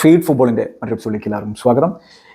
Feed ഫുട്ബോളിന്റെ മറ്റൊരു എപ്പിസോഡിലേക്ക് എല്ലാവർക്കും സ്വാഗതം.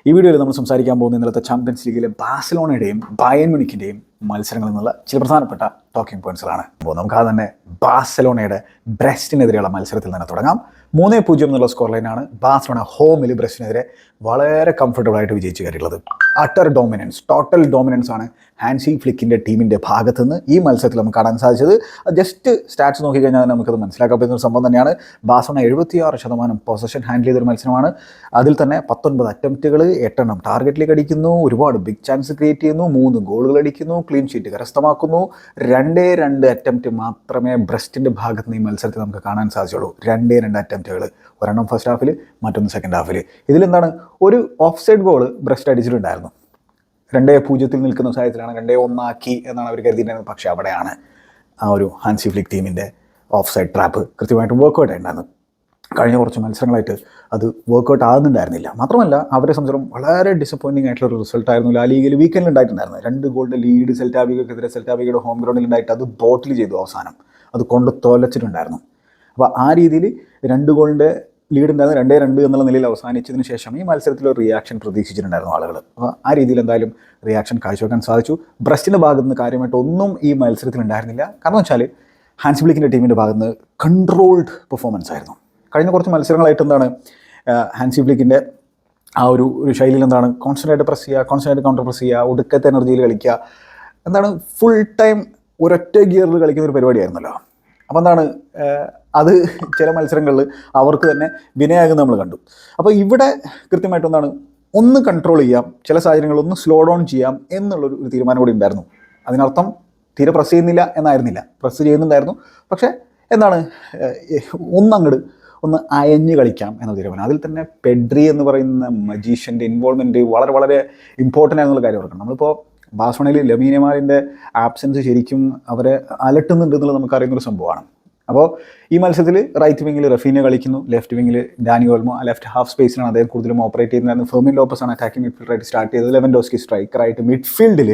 ഈ വീഡിയോയിൽ നമ്മൾ സംസാരിക്കാൻ പോകുന്ന ഇന്നലത്തെ ചാമ്പ്യൻസ് ലീഗിലെ ബാഴ്സലോണയുടെയും ബയൻ മ്യൂണിക്കിന്റെയും മത്സരങ്ങളിൽ നിന്നുള്ള ചില പ്രധാനപ്പെട്ട ടോക്കിംഗ് പോയിന്റ്സുകളാണ് അപ്പോൾ നമുക്ക് അത് തന്നെ ബാഴ്സലോണയുടെ ബ്രസ്റ്റിനെതിരെയുള്ള മത്സരത്തിൽ തന്നെ തുടങ്ങാം. മൂന്നേ പൂജ്യം എന്നുള്ള സ്കോർ ലൈനാണ് ബാഴ്സലോണ ഹോമിൽ ബ്രസ്റ്റിനെതിരെ വളരെ കംഫർട്ടബിൾ ആയിട്ട് വിജയിച്ചു കയറിയുള്ളത് അട്ടർ ഡോമിനൻസ് ടോട്ടൽ ഡോമിനൻസ് ആണ് ഹാൻസി ഫ്ലിക്കിന്റെ ടീമിന്റെ ഭാഗത്ത് നിന്ന് ഈ മത്സരത്തിൽ നമുക്ക് കാണാൻ സാധിച്ചത്. ജസ്റ്റ് സ്റ്റാറ്റ്സ് നോക്കിക്കഴിഞ്ഞാൽ നമുക്കത് മനസ്സിലാക്കാൻ പറ്റുന്ന ഒരു സംഭവം തന്നെയാണ്. ബാസോണ എഴുപത്തിയാറ് ശതമാനം പൊസഷൻ ഹാൻഡിൽ ചെയ്തൊരു മത്സരമാണ്. അതിൽ തന്നെ പത്തൊൻപത് അറ്റംപ്റ്റുകൾ എട്ടെണ്ണം ടാർഗറ്റിലേക്ക് അടിക്കുന്നു. ഒരുപാട് ബിഗ് ചാൻസ് ക്രിയേറ്റ് ചെയ്യുന്നു. മൂന്ന് ഗോളുകൾ അടിക്കുന്നു. ക്ലീൻ ഷീറ്റ് കരസ്ഥമാക്കുന്നു. രണ്ടേ രണ്ട് അറ്റംപ്റ്റ് മാത്രമേ ബ്രസ്റ്റിന്റെ ഭാഗത്ത് നിന്ന് ഈ മത്സരത്തിൽ നമുക്ക് കാണാൻ സാധിച്ചുള്ളൂ. രണ്ടേ രണ്ട് അറ്റംപ്റ്റുകൾ ഒരെണ്ണം ഫസ്റ്റ് ഹാഫിൽ മറ്റൊന്ന് സെക്കൻഡ് ഹാഫിൽ ഇതിലെന്താണ്? ഒരു ഓഫ് സൈഡ് ഗോൾ ബ്രസ്റ്റ് അടിച്ചിട്ടുണ്ടായിരുന്നു. രണ്ടേ പൂജ്യത്തിൽ നിൽക്കുന്ന സാഹചര്യത്തിലാണ് രണ്ടേ ഒന്നാക്കി എന്നാണ് അവർ കരുതിയിരുന്നത് പക്ഷേ അവിടെയാണ് ആ ഒരു ഹാൻസി ഫ്ലിക് ടീമിന്റെ ഓഫ് സൈഡ് ട്രാപ്പ് കൃത്യമായിട്ട് വർക്കൗട്ട് ആയിട്ടുണ്ടായിരുന്നു കഴിഞ്ഞ കുറച്ച് മത്സരങ്ങളായിട്ട് അത് വർക്കൗട്ട് ആകുന്നുണ്ടായിരുന്നില്ല. മാത്രമല്ല അവരെ സംബന്ധിച്ചിടത്തോളം വളരെ ഡിസപ്പോയിന്റിംഗ് ആയിട്ടുള്ള ഒരു റിസൾട്ട് ആയിരുന്നു ലാ ലീഗിൽ വീക്കെൻഡിൽ ഉണ്ടായിട്ടുണ്ടായിരുന്നു രണ്ട് ഗോളിന്റെ ലീഡ് സെൽറ്റാബിക്കെതിരെ സെൽറ്റാബികയുടെ ഹോം ഗ്രൗണ്ടിൽ ഉണ്ടായിട്ട് അത് ബോട്ടിൽ ചെയ്തു അവസാനം. അത് കൊണ്ട് തോലച്ചിട്ടുണ്ടായിരുന്നു. അപ്പോൾ ആ രീതിയിൽ രണ്ട് ഗോളിന്റെ ലീഡ് ഉണ്ടായിരുന്നു രണ്ടേ രണ്ട് എന്നുള്ള നിലയിൽ അവസാനിച്ചതിന് ശേഷം ഈ മത്സരത്തിൽ ഒരു റിയാക്ഷൻ പ്രതീക്ഷിച്ചിട്ടുണ്ടായിരുന്നു ആളുകൾ അപ്പോൾ ആ രീതിയിൽ എന്തായാലും റിയാക്ഷൻ കാഴ്ചവെക്കാൻ സാധിച്ചു. ബ്രസ്റ്റിന്റെ ഭാഗത്ത് നിന്ന് കാര്യമായിട്ട് ഒന്നും ഈ മത്സരത്തിൽ ഉണ്ടായിരുന്നില്ല. കാരണം വെച്ചാൽ ഹാൻസ് ബ്ലിക്കിന്റെ ടീമിന്റെ ഭാഗത്ത് നിന്ന് കൺട്രോൾഡ് പെർഫോമൻസ് ആയിരുന്നു. കഴിഞ്ഞ കുറച്ച് മത്സരങ്ങളായിട്ട് എന്താണ് ഹാൻസി ഫ്ലിക്കിന്റെ ആ ഒരു ഒരു ശൈലിയിൽ എന്താണ് കോൺസ്റ്റന്റായിട്ട് പ്രസ് ചെയ്യുക കോൺസ്റ്റന്റായിട്ട് കൗണ്ടർ പ്രസ് ചെയ്യുക ഒടുക്കത്തെ എനർജിയിൽ കളിക്കുക എന്താണ് ഫുൾ ടൈം ഒരൊറ്റ ഗിയറിൽ കളിക്കുന്ന ഒരു പരിപാടിയായിരുന്നല്ലോ. അപ്പോൾ എന്താണ് അത് ചില മത്സരങ്ങളിൽ അവർക്ക് തന്നെ വിനയാകുന്ന നമ്മൾ കണ്ടു. അപ്പോൾ ഇവിടെ കൃത്യമായിട്ട് ഒന്നാണ് ഒന്ന് കൺട്രോൾ ചെയ്യാം ചില സാഹചര്യങ്ങളിൽ ഒന്ന് സ്ലോ ഡൗൺ ചെയ്യാം എന്നുള്ളൊരു ഒരു തീരുമാനം കൂടി ഉണ്ടായിരുന്നു. അതിനർത്ഥം തീരെ പ്രസ് ചെയ്യുന്നില്ല എന്നായിരുന്നില്ല. പ്രസ് ചെയ്യുന്നുണ്ടായിരുന്നു. പക്ഷേ എന്താണ്? ഒന്നങ്ങട് ഒന്ന് അയഞ്ഞ് കളിക്കാം എന്ന തീരുമാനം. അതിൽ തന്നെ പെഡ്രി എന്ന് പറയുന്ന മജീഷ്യന്റെ ഇൻവോൾവ്മെന്റ് വളരെ വളരെ ഇമ്പോർട്ടന്റ് ആണെന്നുള്ള കാര്യം ഓർക്കണം. നമ്മളിപ്പോൾ ബാഴ്സലോണയിൽ ലമീനമാരിന്റെ ആബ്സെൻസ് ശരിക്കും അവരെ അലട്ടുന്നുണ്ട് എന്നുള്ളത് നമുക്കറിയുന്നൊരു സംഭവമാണ്. അപ്പോൾ ഈ മത്സരത്തിൽ റൈറ്റ് വിങ്ങിൽ റഫീനെ കളിക്കുന്നു ലെഫ്റ്റ് വിങ്ങിൽ ഡാനി ഓൾമോ ലെഫ്റ്റ് ഹാഫ് സ്പേസിലാണ് അദ്ദേഹം കൂടുതലും ഓപ്പറേറ്റ് ചെയ്യുന്നത് ഫെർമിൻ ലോപ്പസ് ആണ് അറ്റാക്കിംഗ് മിഡ്ഫീൽഡറായിട്ട് സ്റ്റാർട്ട് ചെയ്തത്. ലെവൻ ലെവൻഡോസ്കി സ്ട്രൈക്കറായിട്ട് മിഡ്ഫീൽഡിൽ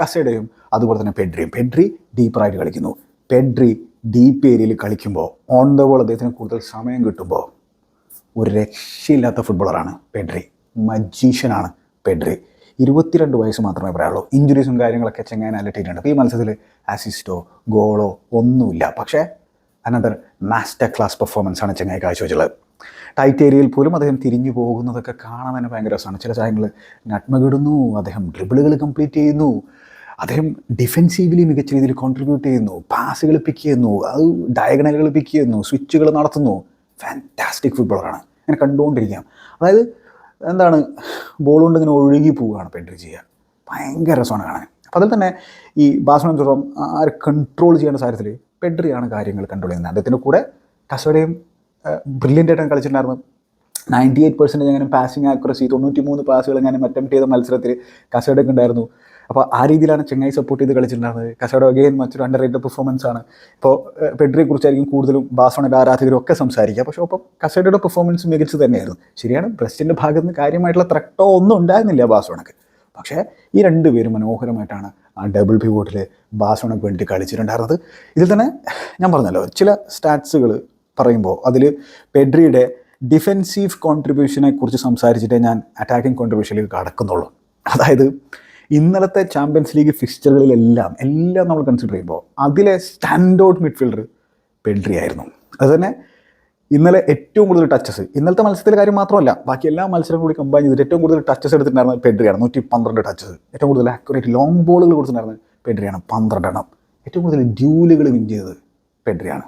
കസേഡയും അതുപോലെ തന്നെ പെഡ്രിയും. പെഡ്രി ഡീപ്പറായിട്ട് കളിക്കുന്നു. പെഡ്രി ഡീപ്പ് ഏരിയയിൽ കളിക്കുമ്പോൾ ഓൺ ദ ബോൾ അദ്ദേഹത്തിന് കൂടുതൽ സമയം കിട്ടുമ്പോൾ ഒരു രക്ഷയില്ലാത്ത ഫുട്ബോളറാണ് പെഡ്രി. മജീഷ്യനാണ് പെഡ്രി. ഇരുപത്തിരണ്ട് വയസ്സ് മാത്രമേ പറയാനുള്ളൂ. ഇഞ്ചുറീസും കാര്യങ്ങളൊക്കെ ചെങ്ങാൻ അലട്ടിയിട്ടുണ്ട്. അപ്പോൾ ഈ മത്സരത്തിൽ അസിസ്റ്റോ ഗോളോ ഒന്നുമില്ല. പക്ഷേ അനദർ മാസ്റ്റർ ക്ലാസ് പെർഫോമൻസ് ആണ് ചെങ്ങായി കാഴ്ചവെച്ചുള്ളത് ടൈറ്റ് ഏരിയയിൽ പോലും അദ്ദേഹം തിരിഞ്ഞു പോകുന്നതൊക്കെ കാണാൻ തന്നെ ഭയങ്കര രസമാണ്. ചില ചായങ്ങൾ നട്മകിടുന്നു അദ്ദേഹം ഡ്രിബിളുകൾ കംപ്ലീറ്റ് ചെയ്യുന്നു അദ്ദേഹം ഡിഫെൻസീവ്ലി മികച്ച രീതിയിൽ കോൺട്രിബ്യൂട്ട് ചെയ്യുന്നു പാസുകൾ പിക്ക് ചെയ്യുന്നു അത് ഡയഗണലുകൾ പിക്ക് ചെയ്യുന്നു സ്വിച്ചുകൾ നടത്തുന്നു. ഫാന്റാസ്റ്റിക് ഫുട്ബോളറാണ് അങ്ങനെ കണ്ടുകൊണ്ടിരിക്കാം. അതായത് എന്താണ് ബോൾ കൊണ്ട് ഇങ്ങനെ ഒഴുകി പോവുകയാണ് പെൻട്രി ചെയ്യുക. ഭയങ്കര രസമാണ് കാണാൻ. അപ്പോൾ അതിൽ തന്നെ ഈ ബാസ്മൻ ആ കൺട്രോൾ ചെയ്യേണ്ട കാര്യത്തിൽ പെഡ്രിയാണ് കാര്യങ്ങൾ കൺട്രോൾ ചെയ്യുന്നത് അദ്ദേഹത്തിന്റെ കൂടെ കസോഡയും ബ്രില്യന്റ് ആയിട്ടാണ് കളിച്ചിട്ടുണ്ടായിരുന്നു നയന്റി എയ്റ്റ് പെർസെന്റേജ് അങ്ങനെ പാസിംഗ് ആക്യുറസി തൊണ്ണൂറ്റി മൂന്ന് പാസുകൾ അങ്ങനെ അറ്റംപ്റ്റ് ചെയ്ത മത്സരത്തിൽ കസോഡൊക്കെ ഉണ്ടായിരുന്നു. അപ്പോൾ ആ രീതിയിലാണ് ചെങ്ങായി സപ്പോർട്ട് ചെയ്ത് കളിച്ചിട്ടുണ്ടായിരുന്നത്. കസോഡോ അഗെയിൻ മറ്റൊരു അണ്ടർ റേറ്റഡ് പെർഫോമൻസ് ആണ്. ഇപ്പോൾ പെഡ്രിയെ കുറിച്ചായിരിക്കും കൂടുതലും ബാസോണയുടെ ആരാധകരും ഒക്കെ സംസാരിക്കുക. പക്ഷേ ഒപ്പം കസോഡയുടെ പെർഫോമൻസ് മികച്ചു തന്നെയായിരുന്നു. ശരിയാണ് ബ്രസ്റ്റിന്റെ ഭാഗത്ത് നിന്ന് കാര്യമായിട്ടുള്ള ത്രട്ടോ ഒന്നും ഉണ്ടായിരുന്നില്ല ബാസോണക്ക് പക്ഷേ ഈ രണ്ടുപേരും മനോഹരമായിട്ടാണ് ആ ഡബിൾ പി പിവോട്ടിൽ ബാസോണക്ക് വേണ്ടി കളിച്ചിട്ടുണ്ടായിരുന്നത്. ഇതിൽ തന്നെ ഞാൻ പറഞ്ഞല്ലോ ചില സ്റ്റാറ്റ്സുകൾ പറയുമ്പോൾ അതിൽ പെഡ്രിയുടെ ഡിഫെൻസീവ് കോൺട്രിബ്യൂഷനെ കുറിച്ച് സംസാരിച്ചിട്ടേ ഞാൻ അറ്റാക്കിംഗ് കോൺട്രിബ്യൂഷനിലേക്ക് കടക്കുന്നുള്ളൂ. അതായത് ഇന്നലത്തെ ചാമ്പ്യൻസ് ലീഗ് ഫിക്സ്ചറുകളിലെല്ലാം എല്ലാം നമ്മൾ കൺസിഡർ ചെയ്യുമ്പോൾ അതിലെ സ്റ്റാൻഡ് ഔട്ട് മിഡ്ഫീൽഡർ പെഡ്രി ആയിരുന്നു അതുതന്നെ ഇന്നലെ ഏറ്റവും കൂടുതൽ ടച്ചസ് ഇന്നലത്തെ മത്സരത്തിലെ കാര്യം മാത്രമല്ല ബാക്കി എല്ലാ മത്സരം കൂടി കമ്പൈൻ ചെയ്തിട്ട് ഏറ്റവും കൂടുതൽ ടച്ചസ് എടുത്തിട്ടുണ്ടായിരുന്നത് പെഡ്രിയാണ്. നൂറ്റി പന്ത്രണ്ട് ടച്ചസ് ഏറ്റവും കൂടുതൽ ആക്യുറേറ്റ് ലോങ് ബോളുകൾ കൊടുത്തിട്ടുണ്ടായിരുന്നത് പെഡ്രിയാണ്. പന്ത്രണ്ടെണ്ണം. ഏറ്റവും കൂടുതൽ ഡ്യൂലുകൾ വിൻ ചെയ്തത് പെഡ്രിയാണ്.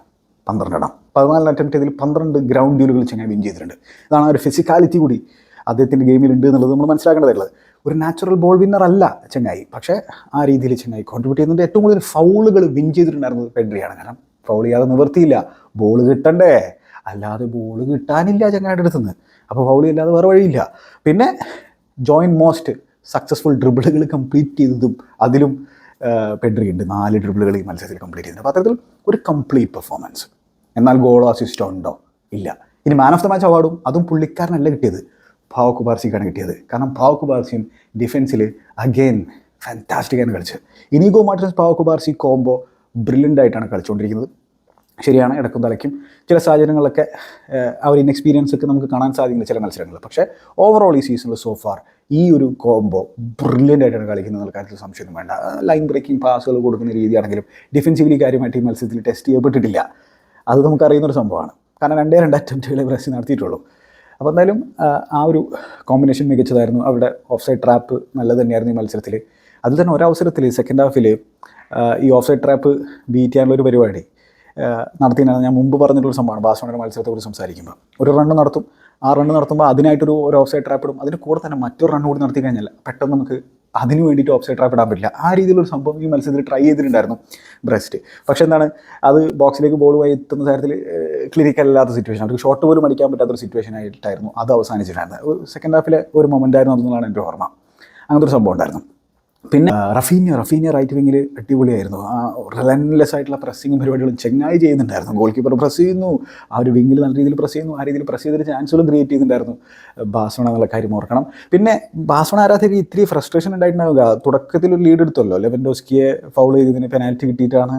പന്ത്രണ്ടെണ്ണം. പതിനാലിന് അറ്റംപ്റ്റ് ചെയ്തതിൽ പന്ത്രണ്ട് ഗ്രൗണ്ട് ഡ്യൂലുകൾ ചെങ്ങായി വിൻ ചെയ്തിട്ടുണ്ട്. ഇതാണ് ഒരു ഫിസിക്കാലിറ്റി കൂടി അദ്ദേഹത്തിന്റെ ഗെയിമിൽ ഉണ്ട് എന്നുള്ളത് നമ്മൾ മനസ്സിലാക്കേണ്ടതായിട്ടുള്ളത്. ഒരു നാച്ചുറൽ ബോൾ വിന്നർ അല്ല ചെങ്ങായി പക്ഷേ ആ രീതിയിൽ ചെങ്ങായി കോൺട്രിബ്യൂട്ട് ചെയ്യുന്നുണ്ട്. ഏറ്റവും കൂടുതൽ ഫൗളുകൾ വിൻ ചെയ്തിട്ടുണ്ടായിരുന്നത് പെഡ്രിയാണ്. കാരണം ഫൗൾ ചെയ്യാതെ നിവർത്തിയില്ല. ബോൾ കിട്ടണ്ടേ? അല്ലാതെ ബോൾ കിട്ടാനില്ല ചങ്ങായുടെ അടുത്ത് നിന്ന് അപ്പോൾ ഫൗൾ ഇല്ലാതെ വേറെ വഴിയില്ല. പിന്നെ ജോയിന്റ് മോസ്റ്റ് സക്സസ്ഫുൾ ഡ്രിബിളുകൾ കംപ്ലീറ്റ് ചെയ്തതും അതിലും പെഡ്രി ഉണ്ട് നാല് ഡ്രിബിളുകൾ ഈ മത്സരത്തിൽ കംപ്ലീറ്റ് ചെയ്തിട്ടുണ്ട്. അപ്പോൾ അത്തരത്തിൽ ഒരു കംപ്ലീറ്റ് പെർഫോമൻസ് എന്നാൽ ഗോളോ അസിസ്റ്റോ ഉണ്ടോ? ഇല്ല. ഇനി മാൻ ഓഫ് ദ മാച്ച് അവാർഡും അതും പുള്ളിക്കാരനല്ല കിട്ടിയത്. ഭാവ് കുബാർസിക്കാണ് കിട്ടിയത്. കാരണം ഭാവ് കുബാർസിയും ഡിഫൻസിൽ അഗെയിൻ ഫാന്റാസ്റ്റിക്കാണ് കളിച്ചത്. ഇനിഗോ മാർട്ടിൻസ് ഭാവ് കുബാർസി കോംബോ ബ്രില്യന്റ് ആയിട്ടാണ് കളിച്ചുകൊണ്ടിരിക്കുന്നത്. ശരിയാണ് ഇടക്കും തലയ്ക്കും. ചില സാഹചര്യങ്ങളിലൊക്കെ അവർ ഇൻഎക്സ്പീരിയൻസ് ഒക്കെ നമുക്ക് കാണാൻ സാധിക്കുന്ന ചില മത്സരങ്ങൾ. പക്ഷേ ഓവറോൾ ഈ സീസണിൽ സോ ഫാർ ഈ ഒരു കോംബോ ബ്രില്യന്റ് ആയിട്ടാണ് കളിക്കുന്നത് കാര്യത്തിൽ സംശയം വേണ്ട. ലൈൻ ബ്രേക്കിംഗ് പാസുകൾ കൊടുക്കുന്ന രീതിയാണെങ്കിലും ഡിഫൻസീവ്ലി കാര്യമായിട്ട് ഈ മത്സരത്തിൽ ടെസ്റ്റ് ചെയ്യപ്പെട്ടിട്ടില്ല. അത് നമുക്കറിയുന്ന ഒരു സംഭവമാണ്. കാരണം രണ്ടേ രണ്ട് അറ്റംപ്റ്റുകളെ ബ്രസീൽ നടത്തിയിട്ടുള്ളൂ. അപ്പോൾ എന്തായാലും ആ, ഒരു കോമ്പിനേഷൻ മികച്ചതായിരുന്നു. അവരുടെ ഓഫ് സൈഡ് ട്രാപ്പ് നല്ലത് തന്നെയായിരുന്നു ഈ മത്സരത്തിൽ അതിൽ തന്നെ ഒരവസരത്തിൽ സെക്കൻഡ് ഹാഫിൽ ഈ ഓഫ് സൈഡ് ട്രാപ്പ് ബീറ്റ് ചെയ്യാനുള്ള ഒരു പരിപാടി. നടത്തിയാണ് ഞാൻ മുമ്പ് പറഞ്ഞിട്ടൊരു സംഭവമാണ്. ബാഴ്സലോണയുടെ മത്സരത്തെക്കുറിച്ച് സംസാരിക്കുമ്പോൾ. ഒരു റണ്ണ് നടത്തും. ആ റണ്ണ് നടത്തുമ്പോൾ അതിനായിട്ടൊരു ഒരു ഓഫ് സൈഡ് ട്രാപ്പ് ഇടും. അതിന് കൂടെ തന്നെ മറ്റൊരു റണ്ണ് കൂടി നടത്തി കഴിഞ്ഞാൽ പെട്ടെന്ന് നമുക്ക് അതിന് വേണ്ടിയിട്ട് ഓഫ് സൈഡ് ട്രാപ്പ് ഇടാൻ പറ്റില്ല. ആ രീതിയിലൊരു സംഭവം ഈ മത്സരത്തിൽ ട്രൈ ചെയ്തിട്ടുണ്ടായിരുന്നു ബ്രസ്റ്റ്. പക്ഷേ എന്താണ്? അത് ബോക്സിലേക്ക് ബോൾ പോയി എത്തുന്ന കാര്യത്തിൽ ക്ലിനിക്കൽ അല്ലാത്ത സിറ്റുവേഷൻ അവർക്ക് ഷോട്ട് പോലും അടിക്കാൻ പറ്റാത്തൊരു സിറ്റുവേഷൻ ആയിട്ടായിരുന്നു അത് അവസാനിച്ചിട്ടുണ്ടായിരുന്നത്. സെക്കൻഡ് ഹാഫിലെ ഒരു മൊമെന്റ് ആയിരുന്നു അതെന്നുള്ളതാണ് എന്റെ ഓർമ്മ. അങ്ങനത്തെ ഒരു സംഭവം ഉണ്ടായിരുന്നു. പിന്നെ റഫീനിയ റഫീനിയ റൈറ്റ് വിങ്ങിൽ അടിപൊളിയായിരുന്നു. ആ റിലൻലെസ് ആയിട്ടുള്ള പ്രസ്സിങ്ങും പരിപാടികളും ചെങ്ങായി ചെയ്യുന്നുണ്ടായിരുന്നു. ഗോൾ കീപ്പർ പ്രസ് ചെയ്യുന്നു. ആ ഒരു വിങ്ങിൽ നല്ല രീതിയിൽ പ്രസ് ചെയ്യുന്നു. ആ രീതിയിൽ പ്രസ് ചെയ്തൊരു ചാൻസുകൾ ക്രിയേറ്റ് ചെയ്യുന്നുണ്ടായിരുന്നു ബാസോണ എന്നുള്ള കാര്യം ഓർക്കണം. പിന്നെ ബാസോണ ആരാധകർ ഇത്തിരി ഫ്രസ്ട്രേഷൻ ഉണ്ടായിട്ടുണ്ടാവുക തുടക്കത്തിൽ ഒരു ലീഡ് എടുത്തല്ലോ. ലെവൻഡോസ്കിയെ ഫൗൾ ചെയ്തതിന് പെനാൽറ്റി കിട്ടിയിട്ടാണ്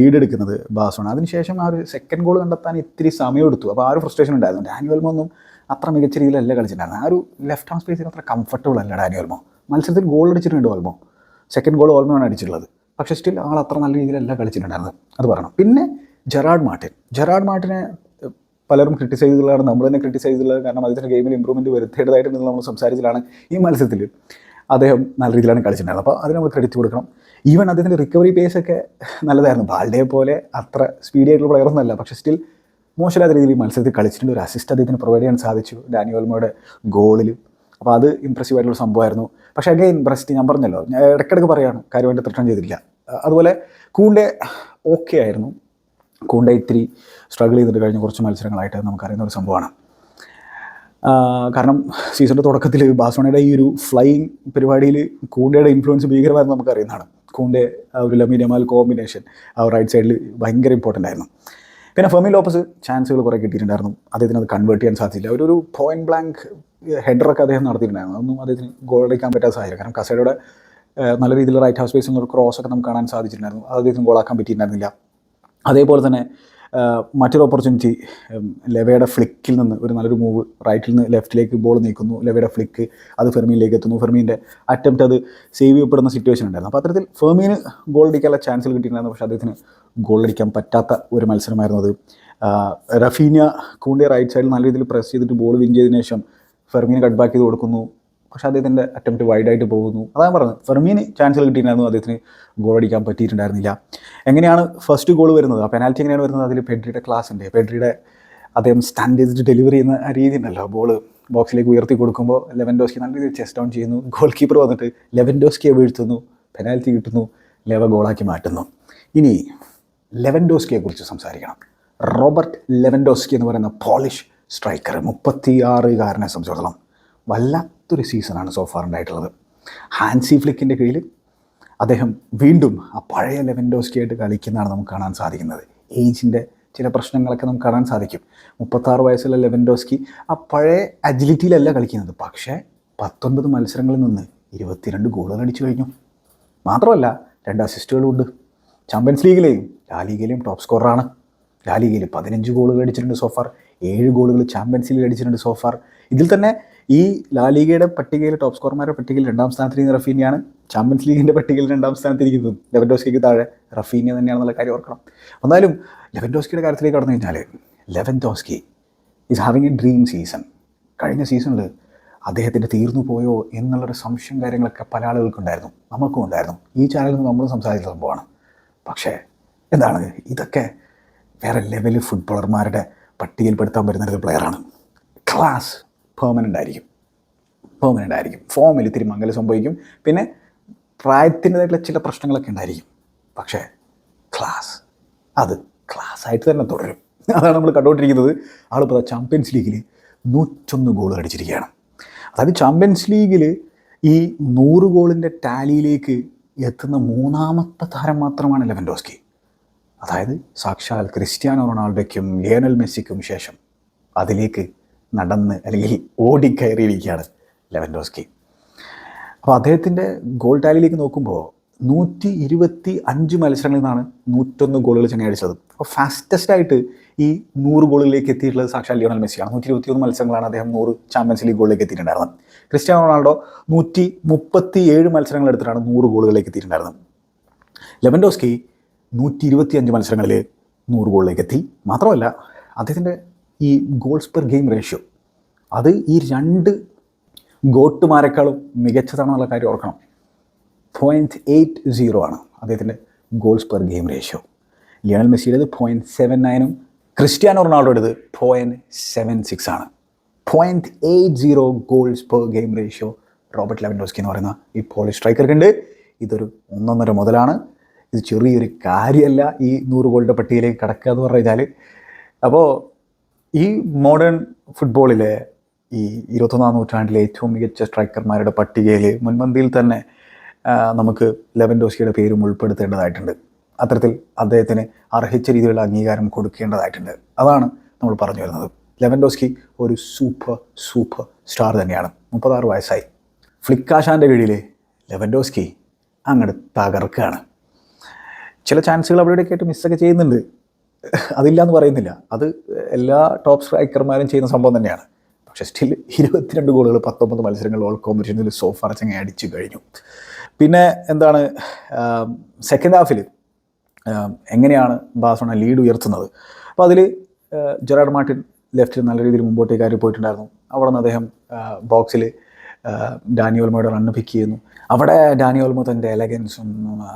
ലീഡ് എടുക്കുന്നത് ബാസോണ അതിനുശേഷം ആ ഒരു സെക്കൻഡ് ഗോൾ കണ്ടെത്താൻ ഇത്തിരി സമയം എടുത്തു. അപ്പോൾ ആ ഒരു ഫ്രസ്ട്രേഷൻ ഉണ്ടായിരുന്നു. ഡാനിയൽമൊന്നും അത്ര മികച്ച രീതിയിലല്ല കളിച്ചിട്ടുണ്ടായിരുന്നു ആ ഒരു ലെഫ്റ്റ് ഹാൻഡ് സ്പേസിൽ അത്ര കംഫർട്ടബിൾ അല്ല ഡാനിയൽമോ മത്സരത്തിൽ ഗോൾ അടിച്ചിട്ടുണ്ട് ഓൾമോ സെക്കൻഡ് ഗോൾ ഓൾമോയാണ് അടിച്ചിട്ടുള്ളത്. പക്ഷേ സ്റ്റിൽ ആൾ അത്ര നല്ല രീതിയിലല്ല കളിച്ചിട്ടുണ്ടായിരുന്നത്. അത് പറയണം. പിന്നെ ജെറാഡ് മാർട്ടിൻ. ജെറാഡ് മാർട്ടിനെ പലരും ക്രിട്ടിസൈസ് ചെയ്തുള്ളതാണ് നമ്മൾ തന്നെ ക്രിട്ടിസൈസ് ചെയ്തുള്ളത് കാരണം അദ്ദേഹത്തിന്റെ ഗെയിമിൽ ഇമ്പ്രൂവ്മെന്റ് വരുത്തേണ്ടതായിട്ട് നമ്മൾ സംസാരിച്ചതാണ് ഈ മത്സരത്തിൽ അദ്ദേഹം നല്ല രീതിയിലാണ് കളിച്ചിട്ടുണ്ടായിരുന്നത്. അപ്പോൾ അതിന് നമ്മൾ ക്രെഡിറ്റ് കൊടുക്കണം. ഈവൻ അദ്ദേഹത്തിന്റെ റിക്കവറി പേസ് ഒക്കെ നല്ലതായിരുന്നു. ബാൽഡയെ പോലെ അത്ര സ്പീഡി ആയിട്ടുള്ള പ്ലെയർ ഒന്നുമല്ല പക്ഷേ സ്റ്റിൽ മോശമില്ലാത്ത രീതിയിൽ മത്സരത്തിൽ കളിച്ചിട്ടുണ്ട്. ഒരു അസിസ്റ്റ് അദ്ദേഹത്തിന് പ്രൊവൈഡ് ചെയ്യാൻ സാധിച്ചു. ഡാനിയോൽമോയുടെ ഗോളിൽ അപ്പോൾ അത് ഇമ്പ്രസീവ് ആയിട്ടുള്ള സംഭവമായിരുന്നു. പക്ഷേ അഗൈൻ ബ്രസ്റ്റ് ഞാൻ പറഞ്ഞല്ലോ ഞാൻ ഇടയ്ക്കിടയ്ക്ക് പറയാണ് കാര്യമായിട്ട് ത്രട്ടൺ ചെയ്തില്ല അതുപോലെ കൂണ്ടെ ഓക്കെ ആയിരുന്നു. കൂണ്ടെ ഇത്തിരി സ്ട്രഗിൾ ചെയ്തിട്ട് കഴിഞ്ഞ കുറച്ച് മത്സരങ്ങളായിട്ട് നമുക്കറിയുന്ന ഒരു സംഭവമാണ്. കാരണം സീസണിന്റെ തുടക്കത്തിൽ ബാസോണയുടെ ഈ ഒരു ഫ്ലൈയിങ് പരിപാടിയിൽ കൂണ്ടയുടെ ഇൻഫ്ലുവൻസ് ഭീകരമായിരുന്നു നമുക്കറിയുന്നതാണ്. കൂണ്ടെ ഒരു ലമീൻ ജമാൽ കോമ്പിനേഷൻ ആ റൈറ്റ് സൈഡിൽ ഭയങ്കര ഇമ്പോർട്ടന്റ് ആയിരുന്നു. പിന്നെ ഫെമി ലോപ്പസ് ചാൻസുകൾ കുറേ കിട്ടിയിട്ടുണ്ടായിരുന്നു. അദ്ദേഹത്തിന് അത് കൺവേർട്ട് ചെയ്യാൻ സാധിച്ചില്ല. ഒരു ഒരു പോയിന്റ് ബ്ലാങ്ക് ഹെഡറൊക്കെ അദ്ദേഹം നടത്തിയിട്ടുണ്ടായിരുന്നു. അതൊന്നും അദ്ദേഹത്തിന് ഗോൾ അടിക്കാൻ പറ്റാത്ത സാഹചര്യം. കാരണം കസേഡയുടെ നല്ല രീതിയിൽ റൈറ്റ് ഹാഫ് സ്പേസിൽ ഒരു ക്രോസ് ഒക്കെ നമുക്ക് കാണാൻ സാധിച്ചിട്ടുണ്ടായിരുന്നു. അത് അദ്ദേഹത്തിന് ഗോളാക്കാൻ പറ്റിയിട്ടുണ്ടായിരുന്നില്ല. അതേപോലെ തന്നെ മറ്റൊരു ഓപ്പർച്യൂണിറ്റി ലെവയുടെ ഫ്ലിക്കിൽ നിന്ന് ഒരു നല്ലൊരു മൂവ് റൈറ്റിൽ നിന്ന് ലെഫ്റ്റിലേക്ക് ബോൾ നീക്കുന്നു. ലെവയുടെ ഫ്ലിക്ക് അത് ഫെർമീനിലേക്ക് എത്തുന്നു. ഫെർമീന്റെ അറ്റംപ്റ്റ് അത് സേവ് ചെയ്യപ്പെടുന്ന സിറ്റുവേഷൻ ഉണ്ടായിരുന്നു. അപ്പോൾ അത്തരത്തിൽ ഫെർമീന് ഗോൾ അടിക്കാനുള്ള ചാൻസ് കിട്ടിയിട്ടുണ്ടായിരുന്നു. പക്ഷേ അദ്ദേഹത്തിന് ഗോൾ അടിക്കാൻ പറ്റാത്ത ഒരു മത്സരമായിരുന്നു അത്. റഫീനിയ കൂണ്ടിയ റൈറ്റ് സൈഡിൽ നല്ല രീതിയിൽ പ്രസ് ചെയ്തിട്ട് ബോൾ വിൻ ചെയ്തതിനു ശേഷം ഫെർമീന് കട്ട് ബാക്ക് ചെയ്ത് കൊടുക്കുന്നു. പക്ഷേ അദ്ദേഹത്തിന്റെ അറ്റംപ്റ്റ് വൈഡായിട്ട് പോകുന്നു. അതാണ് പറഞ്ഞത്. ഫെർമീന് ചാൻസുകൾ കിട്ടിയിട്ടുണ്ടായിരുന്നു. അദ്ദേഹത്തിന് ഗോൾ അടിക്കാൻ പറ്റിയിട്ടുണ്ടായിരുന്നില്ല. എങ്ങനെയാണ് ഫസ്റ്റ് ഗോൾ വരുന്നത്? ആ പെനാൽറ്റി എങ്ങനെയാണ് വരുന്നത്? അതിൽ പെഡ്രിയുടെ ക്ലാസ് ഉണ്ട്. പെഡ്രിയുടെ അദ്ദേഹം സ്റ്റാൻഡ് ചെയ്തിട്ട് ഡെലിവറി ചെയ്യുന്ന ആ രീതി ഉണ്ടല്ലോ ബോൾ ബോക്സിലേക്ക് ഉയർത്തി കൊടുക്കുമ്പോൾ ലെവൻ ഡോസ്കി നല്ല രീതിയിൽ ചെസ്റ്റ് ഡൗൺ ചെയ്യുന്നു. ഗോൾ കീപ്പർ വന്നിട്ട് ലെവൻ ഡോസ്കിയെ വീഴ്ത്തുന്നു. പെനാൽറ്റി കിട്ടുന്നു. ലെവ ഗോളാക്കി മാറ്റുന്നു. ഇനി ലെവൻഡോസ്കിയെ കുറിച്ച് സംസാരിക്കണം. റോബർട്ട് ലെവൻ ഡോസ്കി എന്ന് പറയുന്ന പോളിഷ് സ്ട്രൈക്കർ മുപ്പത്തിയാറുകാരനെ സംബന്ധിച്ചിടത്തോളം വല്ലാത്തൊരു സീസണാണ് സോഫാർ ഉണ്ടായിട്ടുള്ളത്. ഹാൻസി ഫ്ലിക്കിന്റെ കീഴിൽ അദ്ദേഹം വീണ്ടും ആ പഴയ ലെവൻഡോസ്കിയായിട്ട് കളിക്കുന്നതാണ് നമുക്ക് കാണാൻ സാധിക്കുന്നത്. ഏജിന്റെ ചില പ്രശ്നങ്ങളൊക്കെ നമുക്ക് കാണാൻ സാധിക്കും. മുപ്പത്താറ് വയസ്സുള്ള ലെവൻഡോസ്കി ആ പഴയ അജിലിറ്റിയിലല്ല കളിക്കുന്നത്. പക്ഷേ പത്തൊൻപത് മത്സരങ്ങളിൽ നിന്ന് ഇരുപത്തിരണ്ട് ഗോളുകൾ അടിച്ചു കഴിഞ്ഞു. മാത്രമല്ല രണ്ട് അസിസ്റ്റുകളും ഉണ്ട് ചാമ്പ്യൻസ് ലീഗിലെയും ലാലീഗിലെയും ടോപ്പ് സ്കോറാണ് ലാലിഗയിൽ പതിനഞ്ച് ഗോളുകൾ അടിച്ചിട്ടുണ്ട് സോഫാർ ഏഴ് ഗോളുകൾ ചാമ്പ്യൻസ് ലീഗിൽ അടിച്ചിട്ടുണ്ട് സോഫാർ. ഇതിൽ തന്നെ ഈ ലാലിഗയുടെ പട്ടികയിൽ ടോപ്പ് സ്കോർമാരുടെ പട്ടികയിൽ രണ്ടാം സ്ഥാനത്തിരിക്കുന്ന റഫീനിയാണ്. ചാമ്പ്യൻസ് ലീഗിന്റെ പട്ടികയിൽ രണ്ടാം സ്ഥാനത്തിരിക്കുന്നത് ലെവൻഡോസ്കിക്ക് താഴെ റഫീനിയ തന്നെയാണെന്നുള്ള കാര്യം ഓർക്കണം. എന്നാലും ലെവൻഡോസ്കിയുടെ കാര്യത്തിലേക്ക് കടന്നു കഴിഞ്ഞാൽ Lewandowski is having a dream season കഴിഞ്ഞ സീസണിൽ അദ്ദേഹത്തിന്റെ തീർന്നു പോയോ എന്നുള്ളൊരു സംശയം കാര്യങ്ങളൊക്കെ പല ആളുകൾക്കുണ്ടായിരുന്നു. നമുക്കും ഉണ്ടായിരുന്നു. ഈ ചാനലിൽ നമ്മൾ സംസാരിച്ച സംഭവമാണ് പക്ഷേ എന്താണ്? ഇതൊക്കെ വേറെ ലെവൽ ഫുട്ബോളർമാരുടെ പട്ടികയിൽപ്പെടുത്താൻ ഒരു പ്ലെയറാണ് ക്ലാസ് പെർമനന്റ് ആയിരിക്കും. പെർമനന്റ് ആയിരിക്കും. ഫോമിൽ ഇത്തിരി മംഗലം സംഭവിക്കും. പിന്നെ പ്രായത്തിന്റെതായിട്ടുള്ള ചില പ്രശ്നങ്ങളൊക്കെ ഉണ്ടായിരിക്കും. പക്ഷേ ക്ലാസ് അത് ക്ലാസ് ആയിട്ട് തന്നെ തുടരും. അതാണ് നമ്മൾ കണ്ടുകൊണ്ടിരിക്കുന്നത്. ആളിപ്പോൾ ചാമ്പ്യൻസ് ലീഗിൽ നൂറ്റൊന്ന് ഗോൾ അടിച്ചിരിക്കുകയാണ്. അതായത് ചാമ്പ്യൻസ് ലീഗിൽ ഈ നൂറ് ഗോളിന്റെ ടാലിയിലേക്ക് എത്തുന്ന മൂന്നാമത്തെ താരം മാത്രമാണ് ലെവൻഡോസ്കി അതായത് സാക്ഷാൽ ക്രിസ്ത്യാനോ റൊണാൾഡോയ്ക്കും ലിയണൽ മെസ്സിക്കും ശേഷം അതിലേക്ക് നടന്ന് അല്ലെങ്കിൽ ഓടിക്കയറിയിരിക്കുകയാണ് ലെവൻഡോസ്കി. അപ്പോൾ അദ്ദേഹത്തിന്റെ ഗോൾ ടാലിയിലേക്ക് നോക്കുമ്പോൾ നൂറ്റി ഇരുപത്തി അഞ്ച് മത്സരങ്ങളിൽ നിന്നാണ് നൂറ്റൊന്ന് ഗോളുകൾ ചെങ്ങായി അടിച്ചത്. അപ്പോൾ ഫാസ്റ്റസ്റ്റ് ആയിട്ട് ഈ നൂറ് ഗോളുകളിലേക്ക് എത്തിയിട്ടുള്ളത് സാക്ഷാൽ ലിയോണൽ മെസ്സിയാണ്. നൂറ്റി ഇരുപത്തിയൊന്ന് മത്സരങ്ങളാണ് അദ്ദേഹം നൂറ് ചാമ്പ്യൻസ് ലീഗ് ഗോളിലേക്ക് എത്തിയിട്ടുണ്ടായിരുന്നത്. ക്രിസ്ത്യാനോ റൊണാൾഡോ നൂറ്റി മുപ്പത്തി ഏഴ് മത്സരങ്ങൾ എടുത്തിട്ടാണ് നൂറ് ഗോളുകളിലേക്ക് എത്തിയിട്ടുണ്ടായിരുന്നത്. ലെവൻഡോസ്കി നൂറ്റി ഇരുപത്തി അഞ്ച് മത്സരങ്ങളിൽ നൂറ് ഗോളിലേക്ക് എത്തി മാത്രമല്ല അദ്ദേഹത്തിന്റെ ഈ ഗോൾസ് പെർ ഗെയിം റേഷ്യോ അത് ഈ രണ്ട് ഗോട്ടുമാരെക്കാളും മികച്ചതാണെന്നുള്ള കാര്യം ഓർക്കണം. പോയിന്റ് എയ്റ്റ് സീറോ ആണ് അദ്ദേഹത്തിന്റെ goals per game ratio Lionel മെസ്സിയുടേത് point seven നയനും ക്രിസ്ത്യാനോ റൊണാൾഡോയുടേത് പോയിന്റ് സെവൻ സിക്സ് ആണ്. Point eight zero goals per game ratio Robert Lewandowski എന്ന് പറയുന്ന ഈ പോളിഷ് സ്ട്രൈക്കർക്കുണ്ട്. ഇതൊരു ഒന്നൊന്നര മുതലാണ്. ഇത് ചെറിയൊരു കാര്യമല്ല ഈ നൂറ് ഗോളിന്റെ പട്ടികയിലേക്ക് കടക്കുക എന്ന് പറഞ്ഞു കഴിഞ്ഞാൽ അപ്പോൾ ഈ മോഡേൺ ഫുട്ബോളിലെ ഈ ഇരുപത്തൊന്നാം നൂറ്റാണ്ടിലെ ഏറ്റവും മികച്ച സ്ട്രൈക്കർമാരുടെ പട്ടികയിൽ മുൻപന്തിയിൽ തന്നെ നമുക്ക് ലെവൻ ഡോസിയുടെ പേരും ഉൾപ്പെടുത്തേണ്ടതായിട്ടുണ്ട്. അത്തരത്തിൽ അദ്ദേഹത്തിന് അർഹിച്ച രീതിയിലുള്ള അംഗീകാരം കൊടുക്കേണ്ടതായിട്ടുണ്ട്. അതാണ് നമ്മൾ പറഞ്ഞു വരുന്നത്. ലെവൻഡോസ്കി ഒരു സൂപ്പർ സൂപ്പർ സ്റ്റാർ തന്നെയാണ്. മുപ്പത്താറ് വയസ്സായി. ഫ്ലിക്കാഷാന്റെ കീഴിൽ ലെവൻഡോസ്കി അങ്ങോട്ട് തകർക്കുകയാണ്. ചില ചാൻസുകൾ അവിടെ ഇവിടെയൊക്കെ ആയിട്ട് മിസ്സൊക്കെ ചെയ്യുന്നുണ്ട്. അതില്ല എന്ന് പറയുന്നില്ല. അത് എല്ലാ ടോപ്പ് സ്ട്രൈക്കർമാരും ചെയ്യുന്ന സംഭവം തന്നെയാണ്. പക്ഷേ സ്റ്റിൽ ഇരുപത്തിരണ്ട് ഗോളുകൾ പത്തൊമ്പത് മത്സരങ്ങൾ ഓൾ കോമ്പറ്റീഷനിൽ സോഫാർ ചങ്ങ അടിച്ചു കഴിഞ്ഞു. പിന്നെ എന്താണ് സെക്കൻഡ് ഹാഫിൽ എങ്ങനെയാണ് ബാസോണ ലീഡ് ഉയർത്തുന്നത്? അപ്പോൾ അതിൽ ജെറാഡ് മാർട്ടിൻ ലെഫ്റ്റിൽ നല്ല രീതിയിൽ മുമ്പോട്ടേക്ക് കയറി പോയിട്ടുണ്ടായിരുന്നു അവിടെ നിന്ന് അദ്ദേഹം ബോക്സിൽ ഡാനിയോൽമയുടെ റണ്ണ് പിക്ക് ചെയ്യുന്നു. അവിടെ ഡാനിയോൽ തന്റെ എലഗൻസും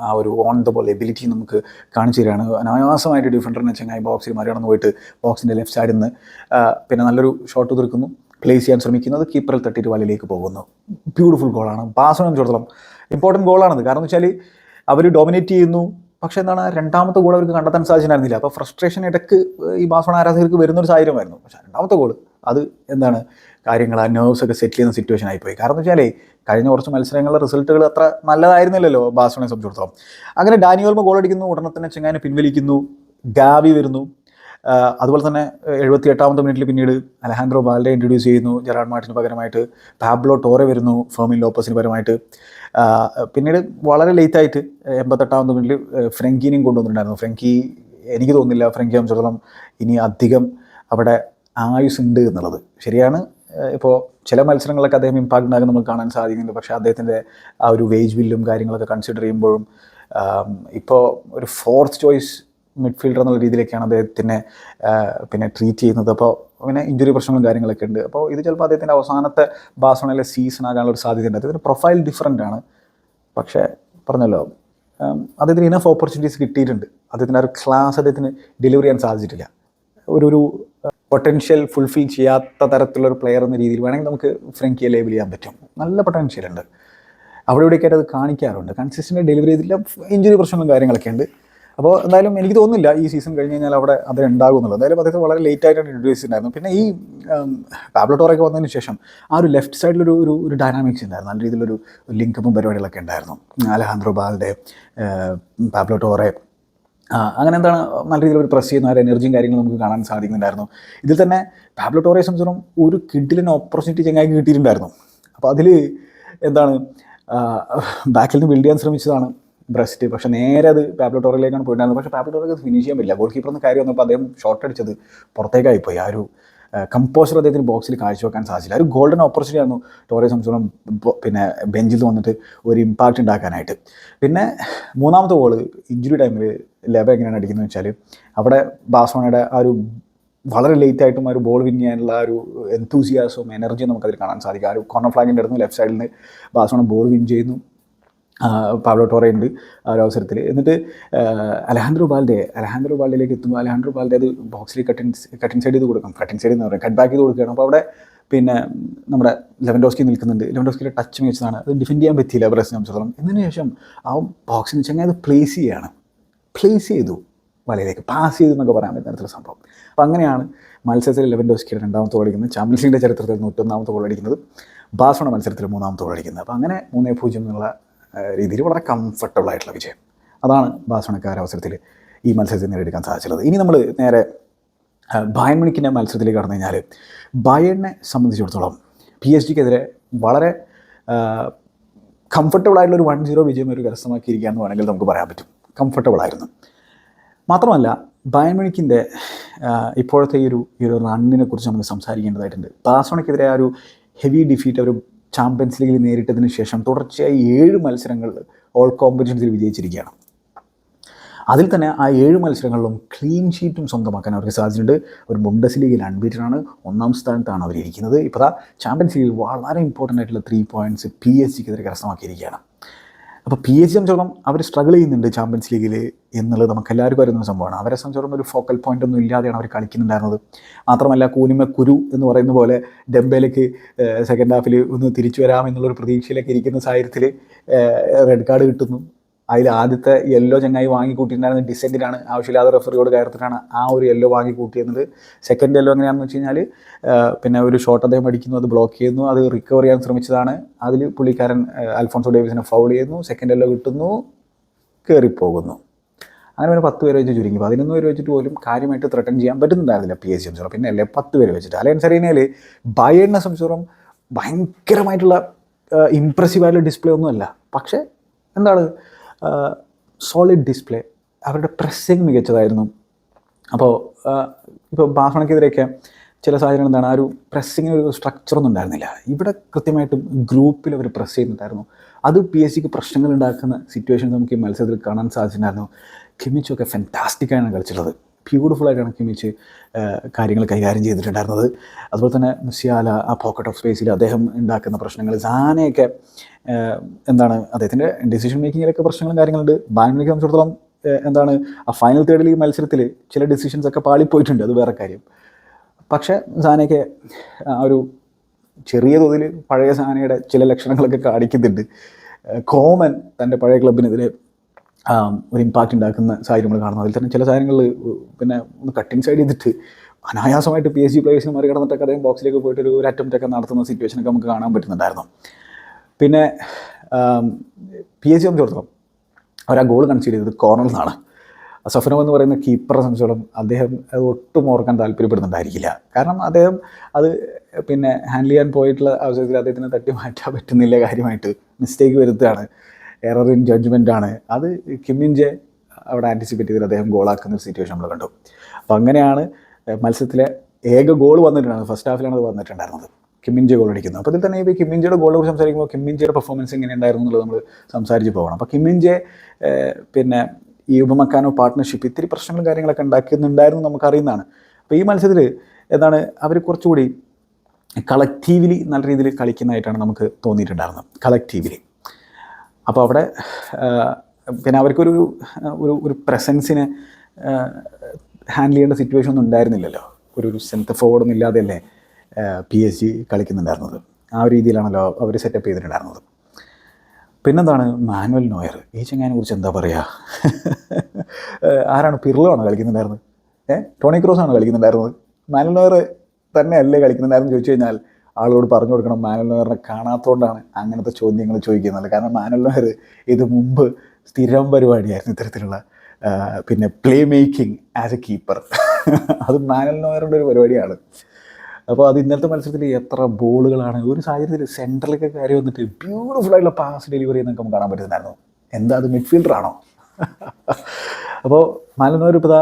ആ ഒരു ഓൺ ദ ബോൾ എബിലിറ്റി നമുക്ക് കാണിച്ചു തരികയാണ്. അനായാസമായിട്ട് ഡിഫൻഡറിനെ ചെങ്ങായി ബോക്സിൽ മറികടന്ന് പോയിട്ട് ബോക്സിന്റെ ലെഫ്റ്റ് സൈഡിൽ നിന്ന് പിന്നെ നല്ലൊരു ഷോട്ട് തീർക്കുന്നു പ്ലേസ് ചെയ്യാൻ ശ്രമിക്കുന്നത് കീപ്പറിൽ തട്ടിയിട്ട് വലയിലേക്ക് പോകുന്നു. ബ്യൂട്ടിഫുൾ ഗോളാണ് ബാസിനെ ചോദിച്ചോളം ഇമ്പോർട്ടന്റ് ഗോളാണത് കാരണം വെച്ചാൽ അവർ ഡോമിനേറ്റ് ചെയ്യുന്നു. പക്ഷേ എന്താണ് രണ്ടാമത്തെ ഗോൾ അവർക്ക് കണ്ടെത്താൻ സാധിച്ചിട്ടുണ്ടായിരുന്നില്ല അപ്പോൾ ഫ്രസ്ട്രേഷൻ ഇടയ്ക്ക് ഈ ബാസോണ ആരാധകർക്ക് വരുന്നൊരു സാഹചര്യമായിരുന്നു. പക്ഷേ രണ്ടാമത്തെ ഗോൾ അത് എന്താണ് കാര്യങ്ങൾ ആ ഒക്കെ സെറ്റിൽ ചെയ്യുന്ന സിറ്റുവേഷൻ ആയിപ്പോയി. കാരണം വെച്ചാലേ കഴിഞ്ഞ കുറച്ച് മത്സരങ്ങളുടെ റിസൾട്ടുകൾ അത്ര നല്ലതായിരുന്നില്ലല്ലോ ബാസോണയെ സംബന്ധിച്ചിടത്തോളം. അങ്ങനെ ഡാനിയോൽമ ഗോൾ അടിക്കുന്നു ഉടനെ തന്നെ ചെങ്ങാനെ പിൻവലിക്കുന്നു ഗാവി വരുന്നു. അതുപോലെ തന്നെ എഴുപത്തി എട്ടാമത്തെ മിനിറ്റിൽ പിന്നീട് അലഹാൻഡ്രോ ബാൽഡെ ഇൻട്രൊഡ്യൂസ് ചെയ്യുന്നു ജെറാഡ് മാർട്ടിന് പകരമായിട്ട്. പാബ്ലോ ടോറെ വരുന്നു ഫെർമിൻ ലോപ്പസിന് പകരമായിട്ട്. പിന്നീട് വളരെ ലേറ്റായിട്ട് എൺപത്തെട്ടാമത്തെ മിനിറ്റിൽ ഫ്രങ്കിനെയും കൊണ്ടുവന്നിട്ടുണ്ടായിരുന്നു. ഫ്രങ്കി എനിക്ക് തോന്നുന്നില്ല ഫ്രങ്കി സംബന്ധിച്ചിടത്തോളം ഇനി അധികം അവിടെ ആയുസ് ഉണ്ട് എന്നുള്ളത്. ശരിയാണ്. ഇപ്പോൾ ചില മത്സരങ്ങളൊക്കെ അദ്ദേഹം ഇമ്പാക്റ്റ് ഉണ്ടാകുന്ന നമുക്ക് കാണാൻ സാധിക്കുന്നുണ്ട്. പക്ഷേ അദ്ദേഹത്തിന്റെ ആ ഒരു വേജ് ബില്ലും കാര്യങ്ങളൊക്കെ കൺസിഡർ ചെയ്യുമ്പോഴും ഇപ്പോൾ ഒരു ഫോർത്ത് ചോയ്സ് മിഡ്ഫീൽഡർ എന്നുള്ള രീതിയിലേക്കാണ് അദ്ദേഹത്തിനെ പിന്നെ ട്രീറ്റ് ചെയ്യുന്നത്. അപ്പോൾ പിന്നെ ഇഞ്ചുറി പ്രശ്നങ്ങളും കാര്യങ്ങളൊക്കെ ഉണ്ട്. അപ്പോൾ ഇത് ചിലപ്പോൾ അദ്ദേഹത്തിന്റെ അവസാനത്തെ ബാസോണയിലെ സീസൺ ആകാനുള്ള ഒരു സാധ്യതയുണ്ട്. അദ്ദേഹത്തിന്റെ പ്രൊഫൈൽ ഡിഫറന്റ് ആണ്. പക്ഷേ പറഞ്ഞല്ലോ അദ്ദേഹത്തിന് ഇനഫ് ഓപ്പർച്യൂണിറ്റീസ് കിട്ടിയിട്ടുണ്ട്. അദ്ദേഹത്തിന്റെ ആ ഒരു ക്ലാസ് അദ്ദേഹത്തിന് ഡെലിവറി ചെയ്യാൻ സാധിച്ചിട്ടില്ല. ഒരു ഒരു പൊട്ടൻഷ്യൽ ഫുൾഫിൽ ചെയ്യാത്ത തരത്തിലുള്ള ഒരു പ്ലെയർ എന്ന രീതിയിൽ വേണമെങ്കിൽ നമുക്ക് ഫ്രങ്കിയെ ലേബിൾ ചെയ്യാൻ പറ്റും. നല്ല പൊട്ടൻഷ്യൽ ഉണ്ട്. അവിടെ ഇവിടെയൊക്കെ അത് കാണിക്കാറുണ്ട്. കൺസിസ്റ്റന്റ് ഡെലിവറി ചെയ്തില്ല. ഇഞ്ചുറി പ്രശ്നങ്ങളും കാര്യങ്ങളൊക്കെ ഉണ്ട്. അപ്പോൾ എന്തായാലും എനിക്ക് തോന്നുന്നില്ല ഈ സീസൺ കഴിഞ്ഞ് കഴിഞ്ഞാൽ അവിടെ അത് ഉണ്ടാകും എന്നുള്ളത്. എന്തായാലും അദ്ദേഹത്തെ വളരെ ലേറ്റ് ആയിട്ടാണ് ഇൻട്രൊഡ്യൂസ് ഉണ്ടായിരുന്നു പിന്നെ ഈ പാബ്ലറ്റോറൊക്കെ വന്നതിന് ശേഷം ആ ഒരു ലെഫ്റ്റ് സൈഡിലൊരു ഒരു ഒരു ഡൈനാമിക്സ് ഉണ്ടായിരുന്നു. നല്ല രീതിയിലൊരു ലിങ്കപ്പും പരിപാടികളൊക്കെ ഉണ്ടായിരുന്നു. അലഹാന്ദ്രോബാലിന്റെ ബാൽഡെ പാബ്ലറ്റോറെ അങ്ങനെ എന്താണ് നല്ല രീതിയിൽ ഒരു പ്രസ് ചെയ്യുന്ന ഒരു എനർജിയും കാര്യങ്ങളും നമുക്ക് കാണാൻ സാധിക്കുന്നുണ്ടായിരുന്നു. ഇതിൽ തന്നെ പാബ്ലോ ടോറെ സംബന്ധിച്ചിടത്തോളം ഒരു കിഡിലിന് ഓപ്പർച്യൂണിറ്റി ചങ്ങായി കിട്ടിയിട്ടുണ്ടായിരുന്നു. അപ്പോൾ അതിൽ എന്താണ് ബാക്കിൽ നിന്ന് ബിൽഡ് ചെയ്യാൻ ശ്രമിച്ചതാണ് ബ്രസ്റ്റ് പക്ഷേ നേരെ അത് പാബ്ലോ പോയിട്ടുണ്ടായിരുന്നത്. പക്ഷേ പാബ്ലോ ഫിനിഷ് ചെയ്യാൻ പറ്റില്ല. ഗോൾ കീപ്പർ എന്ന കാര്യം വന്നപ്പോൾ അദ്ദേഹം ഷോട്ട് അടിച്ചത് പുറത്തേക്കായി പോയി ആ ഒരു കമ്പോസർ അദ്ദേഹത്തിന് ബോക്സിൽ കാഴ്ചവെക്കാൻ സാധിച്ചില്ല. ഒരു ഗോൾഡൻ ഓപ്പർച്യൂണിറ്റി ആയിരുന്നു ടോറെ സംബന്ധിച്ചോളം പിന്നെ ബെഞ്ചിൽ വന്നിട്ട് ഒരു ഇമ്പാക്റ്റ് ഉണ്ടാക്കാനായിട്ട്. പിന്നെ മൂന്നാമത്തെ ഗോൾ ഇഞ്ചുറി ടൈമിൽ ലെബ എങ്ങനെയാണ് അടിക്കുന്നത് വെച്ചാൽ അവിടെ ബാസോണയുടെ ആ ഒരു വളരെ ലേറ്റ് ആയിട്ടും ആ ഒരു ബോൾ വിൻ ചെയ്യാനുള്ള ഒരു എന്തൂസിയാസവും എനർജിയും നമുക്കതിൽ കാണാൻ സാധിക്കും. ആ ഒരു കോർണർ ഫ്ലാഗിന്റെ അടുത്ത് ലെഫ്റ്റ് സൈഡിൽ നിന്ന് ബാസോണ ബോൾ വിൻ ചെയ്യുന്നു. പാബ്ലോ ഉണ്ട് ആ ഒരു അവസരത്തിൽ എന്നിട്ട് അലഹാൻഡ്രോ ബാൽഡെ അലഹാൻഡ്രോ ബാൽഡയിലേക്ക് എത്തുമ്പോൾ അലഹാൻഡ്രോ ബാൽഡെ അത് ബോക്സിൽ കട്ടിൻ കട്ടിൻ സൈഡ് ചെയ്ത് കൊടുക്കാം കട്ടിൻ സൈഡ് എന്ന് പറയാം. കട്ട് ബാക്ക് ചെയ്ത് കൊടുക്കുകയാണ്. അപ്പോൾ അവിടെ പിന്നെ നമ്മുടെ ലെവൻഡോസ്കി നിൽക്കുന്നുണ്ട്. ലെവൻഡോസ്കിയുടെ ടച്ച് മികച്ചതാണ് അത് ഡിഫെൻഡ് ചെയ്യാൻ പറ്റിയില്ല ബ്രസിനെ സംബന്ധിച്ചിടത്തോളം. ഇതിന് ശേഷം ആ ബോക്സിന് വെച്ചാൽ അത് പ്ലേസ് ചെയ്യുകയാണ് പ്ലേസ് ചെയ്തു. വലയിലേക്ക് പാസ് ചെയ്തു എന്നൊക്കെ പറയാൻ പറ്റുന്ന തരത്തിലുള്ള സംഭവം. അപ്പോൾ അങ്ങനെയാണ് മത്സരത്തിൽ ലെവൻഡോസ്കിയുടെ രണ്ടാമത്തെ ഗോൾ അടിക്കുന്നത്. ചാമ്പ്യൻസ് ലീഗിന്റെ ചരിത്രത്തിൽ നൂറ്റൊന്നാമത്തെ ഗോൾ അടിക്കുന്നത്. ബാഴ്സലോണ മത്സരത്തിൽ മൂന്നാമത്തെ ഗോൾ അപ്പോൾ അങ്ങനെ മൂന്നേ പൂജ്യം എന്നുള്ള രീതിയിൽ വളരെ കംഫർട്ടബിൾ ആയിട്ടുള്ള വിജയം. അതാണ് ബാഴ്സലോണക്കാർ അവസരത്തിൽ ഈ മത്സരത്തിൽ നേടിയെടുക്കാൻ സാധിച്ചുള്ളത് ഇനി നമ്മൾ നേരെ ബയൺ മണിക്കിന്റെ മത്സരത്തിലേക്ക് കടന്നു കഴിഞ്ഞാൽ ബയണിനെ സംബന്ധിച്ചിടത്തോളം പി എസ് ഡിക്കെതിരെ വളരെ കംഫർട്ടബിൾ ആയിട്ടുള്ള ഒരു വൺ സീറോ വിജയം ഒരു കരസ്ഥമാക്കിയിരിക്കുകയെന്ന് വേണമെങ്കിൽ നമുക്ക് പറയാൻ പറ്റും. കംഫർട്ടബിൾ ആയിരുന്നു. മാത്രമല്ല ബയൺ മണിക്കിന്റെ ഇപ്പോഴത്തെ ഈ ഒരു ഈ ഒരു റണ്ണിനെ കുറിച്ച് നമുക്ക് സംസാരിക്കേണ്ടതായിട്ടുണ്ട്. ബാസോണയ്ക്കെതിരെ ആ ഒരു ഹെവി ഡിഫീറ്റ് ഒരു ചാമ്പ്യൻസ് ലീഗിൽ നേരിട്ടതിന് ശേഷം തുടർച്ചയായി ഏഴ് മത്സരങ്ങൾ ഓൾ കോമ്പറ്റീഷൻസിൽ വിജയിച്ചിരിക്കുകയാണ്. അതിൽ തന്നെ ആ ഏഴ് മത്സരങ്ങളിലും ക്ലീൻ ഷീറ്റും സ്വന്തമാക്കാൻ അവർക്ക് സാധിച്ചിട്ടുണ്ട്. ഒരു മുണ്ടസ് ലീഗിൽ അൺബീറ്റഡാണ് ഒന്നാം സ്ഥാനത്താണ് അവർ ഇരിക്കുന്നത്. ഇപ്പോൾ ആ ചാമ്പ്യൻസ് ലീഗിൽ വളരെ ഇമ്പോർട്ടന്റ് ആയിട്ടുള്ള ത്രീ പോയിന്റ്സ് പി എസ് സിക്കെതിരെ കരസ്ഥമാക്കിയിരിക്കുകയാണ്. അപ്പോൾ പി എച്ച് സംബന്ധിച്ചോളം അവർ സ്ട്രഗിൾ ചെയ്യുന്നുണ്ട് ചാമ്പ്യൻസ് ലീഗിൽ എന്നുള്ളത് നമുക്ക് എല്ലാവർക്കും അറിയുന്ന സംഭവമാണ്. അവരെ സംബന്ധിച്ചോളം ഒരു ഫോക്കൽ പോയിന്റ് ഒന്നും ഇല്ലാതെയാണ് അവർ കളിക്കുന്നുണ്ടായിരുന്നത്. മാത്രമല്ല കൂനിമ കുരു എന്ന് പറയുന്ന പോലെ ഡെംബേലേക്ക് സെക്കൻഡ് ഹാഫിൽ ഒന്ന് തിരിച്ചു വരാമെന്നുള്ളൊരു പ്രതീക്ഷയിലേക്ക് ഇരിക്കുന്ന സാഹചര്യത്തിൽ റെഡ് കാർഡ് കിട്ടുന്നു. അതിൽ ആദ്യത്തെ യെല്ലോ ചങ്ങായി വാങ്ങി കൂട്ടിയിട്ടുണ്ടായിരുന്ന ഡിസെന്റിലാണ്. ആവശ്യമില്ലാതെ റെഫറിയോട് കയർത്തിട്ടാണ് ആ ഒരു യെല്ലോ വാങ്ങി കൂട്ടിയിരുന്നത് സെക്കൻഡ് യെല്ലോ എങ്ങനെയാണെന്ന് വെച്ച് കഴിഞ്ഞാൽ പിന്നെ ഒരു ഷോട്ട് അദ്ദേഹം അടിക്കുന്നു അത് ബ്ലോക്ക് ചെയ്യുന്നു അത് റിക്കവർ ചെയ്യാൻ ശ്രമിച്ചതാണ്. അതിൽ പുള്ളിക്കാരൻ അൽഫോൺസോ ഡേവിസിനെ ഫൗൾ ചെയ്യുന്നു സെക്കൻഡ് യെല്ലോ കിട്ടുന്നു കയറിപ്പോകുന്നു അങ്ങനെ പിന്നെ പത്ത് പേര് വെച്ച് ചുരുങ്ങി. പതിനൊന്ന് പേര് വെച്ചിട്ട് പോലും കാര്യമായിട്ട് ത്രട്ടൺ ചെയ്യാൻ പറ്റുന്നുണ്ടായിരുന്നില്ല പി എസ് സംബന്ധിച്ചോളം പിന്നെ അല്ലേ പത്ത് പേര് വെച്ചിട്ട്. അലയൻസ് അറീനയിൽ ബയണിനെ സംബന്ധിച്ചോളം ഭയങ്കരമായിട്ടുള്ള ഇമ്പ്രസീവായിട്ടുള്ള ഡിസ്പ്ലേ ഒന്നുമല്ല. പക്ഷേ എന്താണ് സോളിഡ് ഡിസ്പ്ലേ അവരുടെ പ്രസ്സിങ് മികച്ചതായിരുന്നു. അപ്പോൾ ഇപ്പോൾ ബാഫണക്കെതിരെയൊക്കെ ചില സാഹചര്യങ്ങൾ എന്താണ് ആ ഒരു പ്രസ്സിങ്ങിന് ഒരു സ്ട്രക്ചറൊന്നും ഉണ്ടായിരുന്നില്ല. ഇവിടെ കൃത്യമായിട്ടും ഗ്രൂപ്പിൽ അവർ പ്രസ് ചെയ്യുന്നുണ്ടായിരുന്നു അത് പി എസ് സിക്ക് പ്രശ്നങ്ങൾ ഉണ്ടാക്കുന്ന സിറ്റുവേഷൻ നമുക്ക് ഈ മത്സരത്തിൽ കാണാൻ സാധിച്ചിട്ടുണ്ടായിരുന്നു. കിമിച്ചൊക്കെ ഫെന്റാസ്റ്റിക്കായാണ് കളിച്ചിട്ടുള്ളത്. ബ്യൂട്ടിഫുൾ ആയിട്ടാണ് കിമിച്ച് കാര്യങ്ങൾ കൈകാര്യം ചെയ്തിട്ടുണ്ടായിരുന്നത്. അതുപോലെ തന്നെ മുസിയാല ആ പോക്കറ്റ് ഓഫ് സ്പേസിൽ അദ്ദേഹം ഉണ്ടാക്കുന്ന പ്രശ്നങ്ങൾ സാനയൊക്കെ എന്താണ് അദ്ദേഹത്തിന്റെ ഡിസിഷൻ മേക്കിങ്ങിലൊക്കെ പ്രശ്നങ്ങളും കാര്യങ്ങളുണ്ട്. ബാങ്കിനെ സംബന്ധിച്ചിടത്തോളം എന്താണ് ആ ഫൈനൽ തേർഡിൽ ഈ മത്സരത്തിൽ ചില ഡിസിഷൻസ് ഒക്കെ പാളിപ്പോയിട്ടുണ്ട് അത് വേറെ കാര്യം. പക്ഷേ സാനയൊക്കെ ആ ഒരു ചെറിയ തോതിൽ പഴയ സാനയുടെ ചില ലക്ഷണങ്ങളൊക്കെ കാണിക്കുന്നുണ്ട്. കോമൻ തന്റെ പഴയ ക്ലബിനെതിരെ ഒരു ഇമ്പാക്റ്റ് ഉണ്ടാക്കുന്ന സാഹചര്യം നമ്മൾ കാണുന്നത്. അതിൽ തന്നെ ചില സാധനങ്ങളിൽ പിന്നെ ഒന്ന് കട്ടിങ് സൈഡ് ചെയ്തിട്ട് അനായാസമായിട്ട് പി എസ് ജി പ്ലേയേഴ്സിനെ മറികടന്നിട്ടൊക്കെ അദ്ദേഹം ബോക്സിലേക്ക് പോയിട്ട് ഒരു ഒരു അറ്റംപ്റ്റ് ഒക്കെ നടത്തുന്ന സിറ്റുവേഷനൊക്കെ നമുക്ക് കാണാൻ പറ്റുന്നുണ്ടായിരുന്നു. പിന്നെ പി എസ് ജി സംബന്ധിച്ചിടത്തോളം അവർ ആ ഗോൾ കൺസീഡ് ചെയ്തത് കോർണറിൽ നിന്നാണ്. സഫനോ എന്ന് പറയുന്ന കീപ്പറെ സംബന്ധിച്ചോളം അദ്ദേഹം അത് ഒട്ടും ഓർക്കാൻ താല്പര്യപ്പെടുന്നുണ്ടായിരിക്കില്ല. കാരണം അദ്ദേഹം അത് പിന്നെ ഹാൻഡിൽ ചെയ്യാൻ പോയിട്ടുള്ള അവസരത്തിൽ അദ്ദേഹത്തിന് തട്ടി മാറ്റാൻ പറ്റുന്നില്ല കാര്യമായിട്ട്. മിസ്റ്റേക്ക് വരുത്തുകയാണ്. എറർ ഇൻ ജഡ്ജ്മെന്റ് ആണ്. അത് കിമ്മിൻജെ അവിടെ ആന്റിസിപ്പേറ്റ് ചെയ്തിട്ട് അദ്ദേഹം ഗോളാക്കുന്ന ഒരു സിറ്റുവേഷൻ നമ്മൾ കണ്ടു. അപ്പോൾ അങ്ങനെയാണ് മത്സരത്തിലെ ഏക ഗോൾ വന്നിട്ടുണ്ടായിരുന്നത്. ഫസ്റ്റ് ഹാഫിലാണ് അത് വന്നിട്ടുണ്ടായിരുന്നത്. കിമ്മിൻജെ ഗോൾ അടിക്കുന്നത് അപ്പോൾ ഇതിൽ തന്നെ ഇപ്പോൾ കിമ്മിൻജയുടെ ഗോളിനെ കുറിച്ച് സംസാരിക്കുമ്പോൾ കിമ്മിൻജയുടെ പെർഫോമൻസ് എങ്ങനെ ഉണ്ടായിരുന്നു എന്നുള്ളത് നമ്മൾ സംസാരിച്ച് പോകണം. അപ്പോൾ കിമ്മിൻജെ പിന്നെ ഈ ഉപമക്കാനോ പാർട്ട്ണർഷിപ്പ് ഇത്തിരി പ്രശ്നങ്ങളും കാര്യങ്ങളൊക്കെ ഉണ്ടാക്കുന്നുണ്ടായിരുന്നു നമുക്കറിയുന്നതാണ്. അപ്പോൾ ഈ മത്സരത്തിൽ എന്താണ് അവർ കുറച്ചുകൂടി കളക്റ്റീവ്ലി നല്ല രീതിയിൽ കളിക്കുന്നതായിട്ടാണ് നമുക്ക് തോന്നിയിട്ടുണ്ടായിരുന്നത്. കളക്റ്റീവ്ലി അപ്പോൾ അവിടെ പിന്നെ അവർക്കൊരു ഒരു ഒരു പ്രസൻസിനെ ഹാൻഡിൽ ചെയ്യേണ്ട സിറ്റുവേഷൻ ഒന്നും ഉണ്ടായിരുന്നില്ലല്ലോ. ഒരു ഒരു സെന്റർ ഫോർവേഡൊന്നും ഇല്ലാതെയല്ലേ പി എസ് ജി കളിക്കുന്നുണ്ടായിരുന്നത്. ആ ഒരു രീതിയിലാണല്ലോ അവർ സെറ്റപ്പ് ചെയ്തിട്ടുണ്ടായിരുന്നത്. പിന്നെന്താണ് മാനുവൽ നോയർ ഈ ചെങ്ങാനെ കുറിച്ച് എന്താ പറയുക ആരാണ് പിർലോ കളിക്കുന്നുണ്ടായിരുന്നത്? ഏഹ് ടോണി ക്രോസ് ആണോ കളിക്കുന്നുണ്ടായിരുന്നത്? മാനുവൽ നോയർ തന്നെ അല്ലേ കളിക്കുന്നുണ്ടായിരുന്നു ചോദിച്ചു കഴിഞ്ഞാൽ ആളോട് പറഞ്ഞു കൊടുക്കണം മാനുവൽ നോയറിനെ കാണാത്തതുകൊണ്ടാണ് അങ്ങനത്തെ ചോദ്യങ്ങൾ ചോദിക്കുന്നത്. കാരണം മാനുവൽ നോയർ ഇത് മുമ്പ് സ്ഥിരം പരിപാടിയായിരുന്നു ഇത്തരത്തിലുള്ള പിന്നെ playmaking as a keeper അത് മാനുവൽ നോയറുടെ ഒരു പരിപാടിയാണ്. അപ്പോൾ അത് ഇന്നലത്തെ മത്സരത്തിൽ എത്ര ബോളുകളാണ്. ഒരു സാഹചര്യത്തിൽ സെന്ററിലൊക്കെ കയറി വന്നിട്ട് ബ്യൂട്ടിഫുൾ ആയിട്ടുള്ള പാസ് ഡെലിവറി എന്നൊക്കെ നമുക്ക് കാണാൻ പറ്റുന്നുണ്ടായിരുന്നു എന്താ അത് മിഡ്ഫീൽഡറാണോ അപ്പോൾ മാലനോർ ഇപ്പോൾ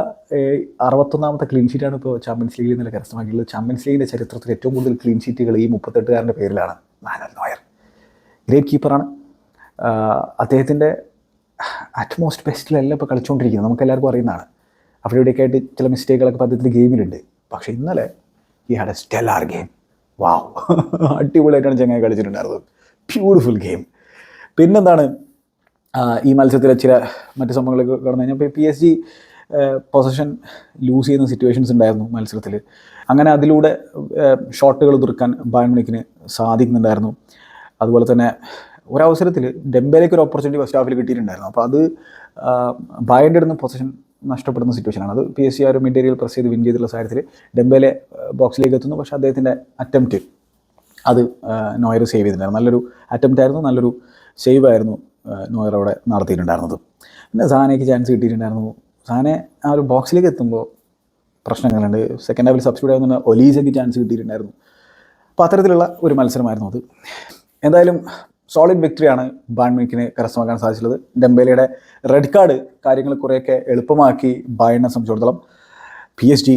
അറുപത്തൊന്നാമത്തെ ക്ലീൻ ഷീറ്റാണ് ഇപ്പോൾ ചാമ്പ്യൻസ് ലീഗിൽ നില കരസ്ഥമാക്കിയിട്ടുള്ളത്. ചാമ്പ്യൻസ് ലീഗിന്റെ ചരിത്രത്തിൽ ഏറ്റവും കൂടുതൽ ക്ലീൻ ഷീറ്റുകൾ ഈ മുപ്പത്തെട്ടുകാരന്റെ പേരിലാണ് മാനൽ നോയർ. ഗ്രേറ്റ് കീപ്പറാണ് അദ്ദേഹത്തിന്റെ അറ്റ്മോസ്റ്റ് ബെസ്റ്റിലല്ല ഇപ്പോൾ കളിച്ചുകൊണ്ടിരിക്കുന്നത് നമുക്ക് എല്ലാവർക്കും അറിയുന്നതാണ്. അവിടെ ഇവിടെയൊക്കെ ആയിട്ട് ചില മിസ്റ്റേക്കുകളൊക്കെ പദ്ധതി ഗെയിമിലുണ്ട് പക്ഷേ ഇന്നലെ ഈ had a stellar game wow അടിപൊളിയായിട്ടാണ് ചങ്ങായി കളിച്ചിട്ടുണ്ടായിരുന്നത്. ബ്യൂട്ടിഫുൾ ഗെയിം പിന്നെന്താണ്? ഈ മത്സരത്തിലെ ചില മറ്റ് സംഭവങ്ങളൊക്കെ കടന്നു കഴിഞ്ഞാൽ ഇപ്പോൾ P S G possession lose ചെയ്യുന്ന സിറ്റുവേഷൻസ് ഉണ്ടായിരുന്നു മത്സരത്തിൽ. അങ്ങനെ അതിലൂടെ ഷോട്ടുകൾ തീർക്കാൻ ബാൻമണിക്കിന് സാധിക്കുന്നുണ്ടായിരുന്നു. അതുപോലെ തന്നെ ഒരവസരത്തിൽ ഡെമ്പേലേക്ക് ഒരു ഓപ്പർച്യൂണിറ്റി ഫസ്റ്റ് ഹാഫിൽ കിട്ടിയിട്ടുണ്ടായിരുന്നു. അപ്പോൾ അത് ബായന്റെ അടുത്ത് പൊസിഷൻ നഷ്ടപ്പെടുന്ന സിറ്റുവേഷനാണ് അത് പി എസ് സി ആ ഒരു മെറ്റീരിയൽ പ്രസ് ചെയ്ത് വിൻ ചെയ്തുള്ള സാഹചര്യത്തിൽ ഡെമ്പേലെ ബോക്സിലേക്ക് എത്തുന്നു. പക്ഷേ അദ്ദേഹത്തിന്റെ അറ്റംപ്റ്റ് അത് നോയർ സേവ് ചെയ്തിട്ടുണ്ടായിരുന്നു. നല്ലൊരു അറ്റംപ്റ്റ് ആയിരുന്നു നല്ലൊരു സേവ് ആയിരുന്നു. നോയർ അവിടെ നടത്തിയിട്ടുണ്ടായിരുന്നത്. പിന്നെ സാനയ്ക്ക് ചാൻസ് കിട്ടിയിട്ടുണ്ടായിരുന്നു. സാനെ ആ ഒരു ബോക്സിലേക്ക് എത്തുമ്പോൾ പ്രശ്നങ്ങളുണ്ട്. സെക്കൻഡ് ഹാഫിൽ സബ്സ്റ്റിറ്റ്യൂട്ട് ആവുന്ന ഒലീസയ്ക്ക് ചാൻസ് കിട്ടിയിട്ടുണ്ടായിരുന്നു. അപ്പോൾ അത്തരത്തിലുള്ള ഒരു മത്സരമായിരുന്നു അത്. എന്തായാലും സോളിഡ് വിക്ടറിയാണ് ബാൻമിക്കിന് കരസ്ഥമാക്കാൻ സാധിച്ചുള്ളത് ഡെംബേലയുടെ റെഡ് കാർഡ് കാര്യങ്ങൾ കുറേയൊക്കെ എളുപ്പമാക്കി ബായനെ സംബന്ധിച്ചിടത്തോളം പി എസ് ജി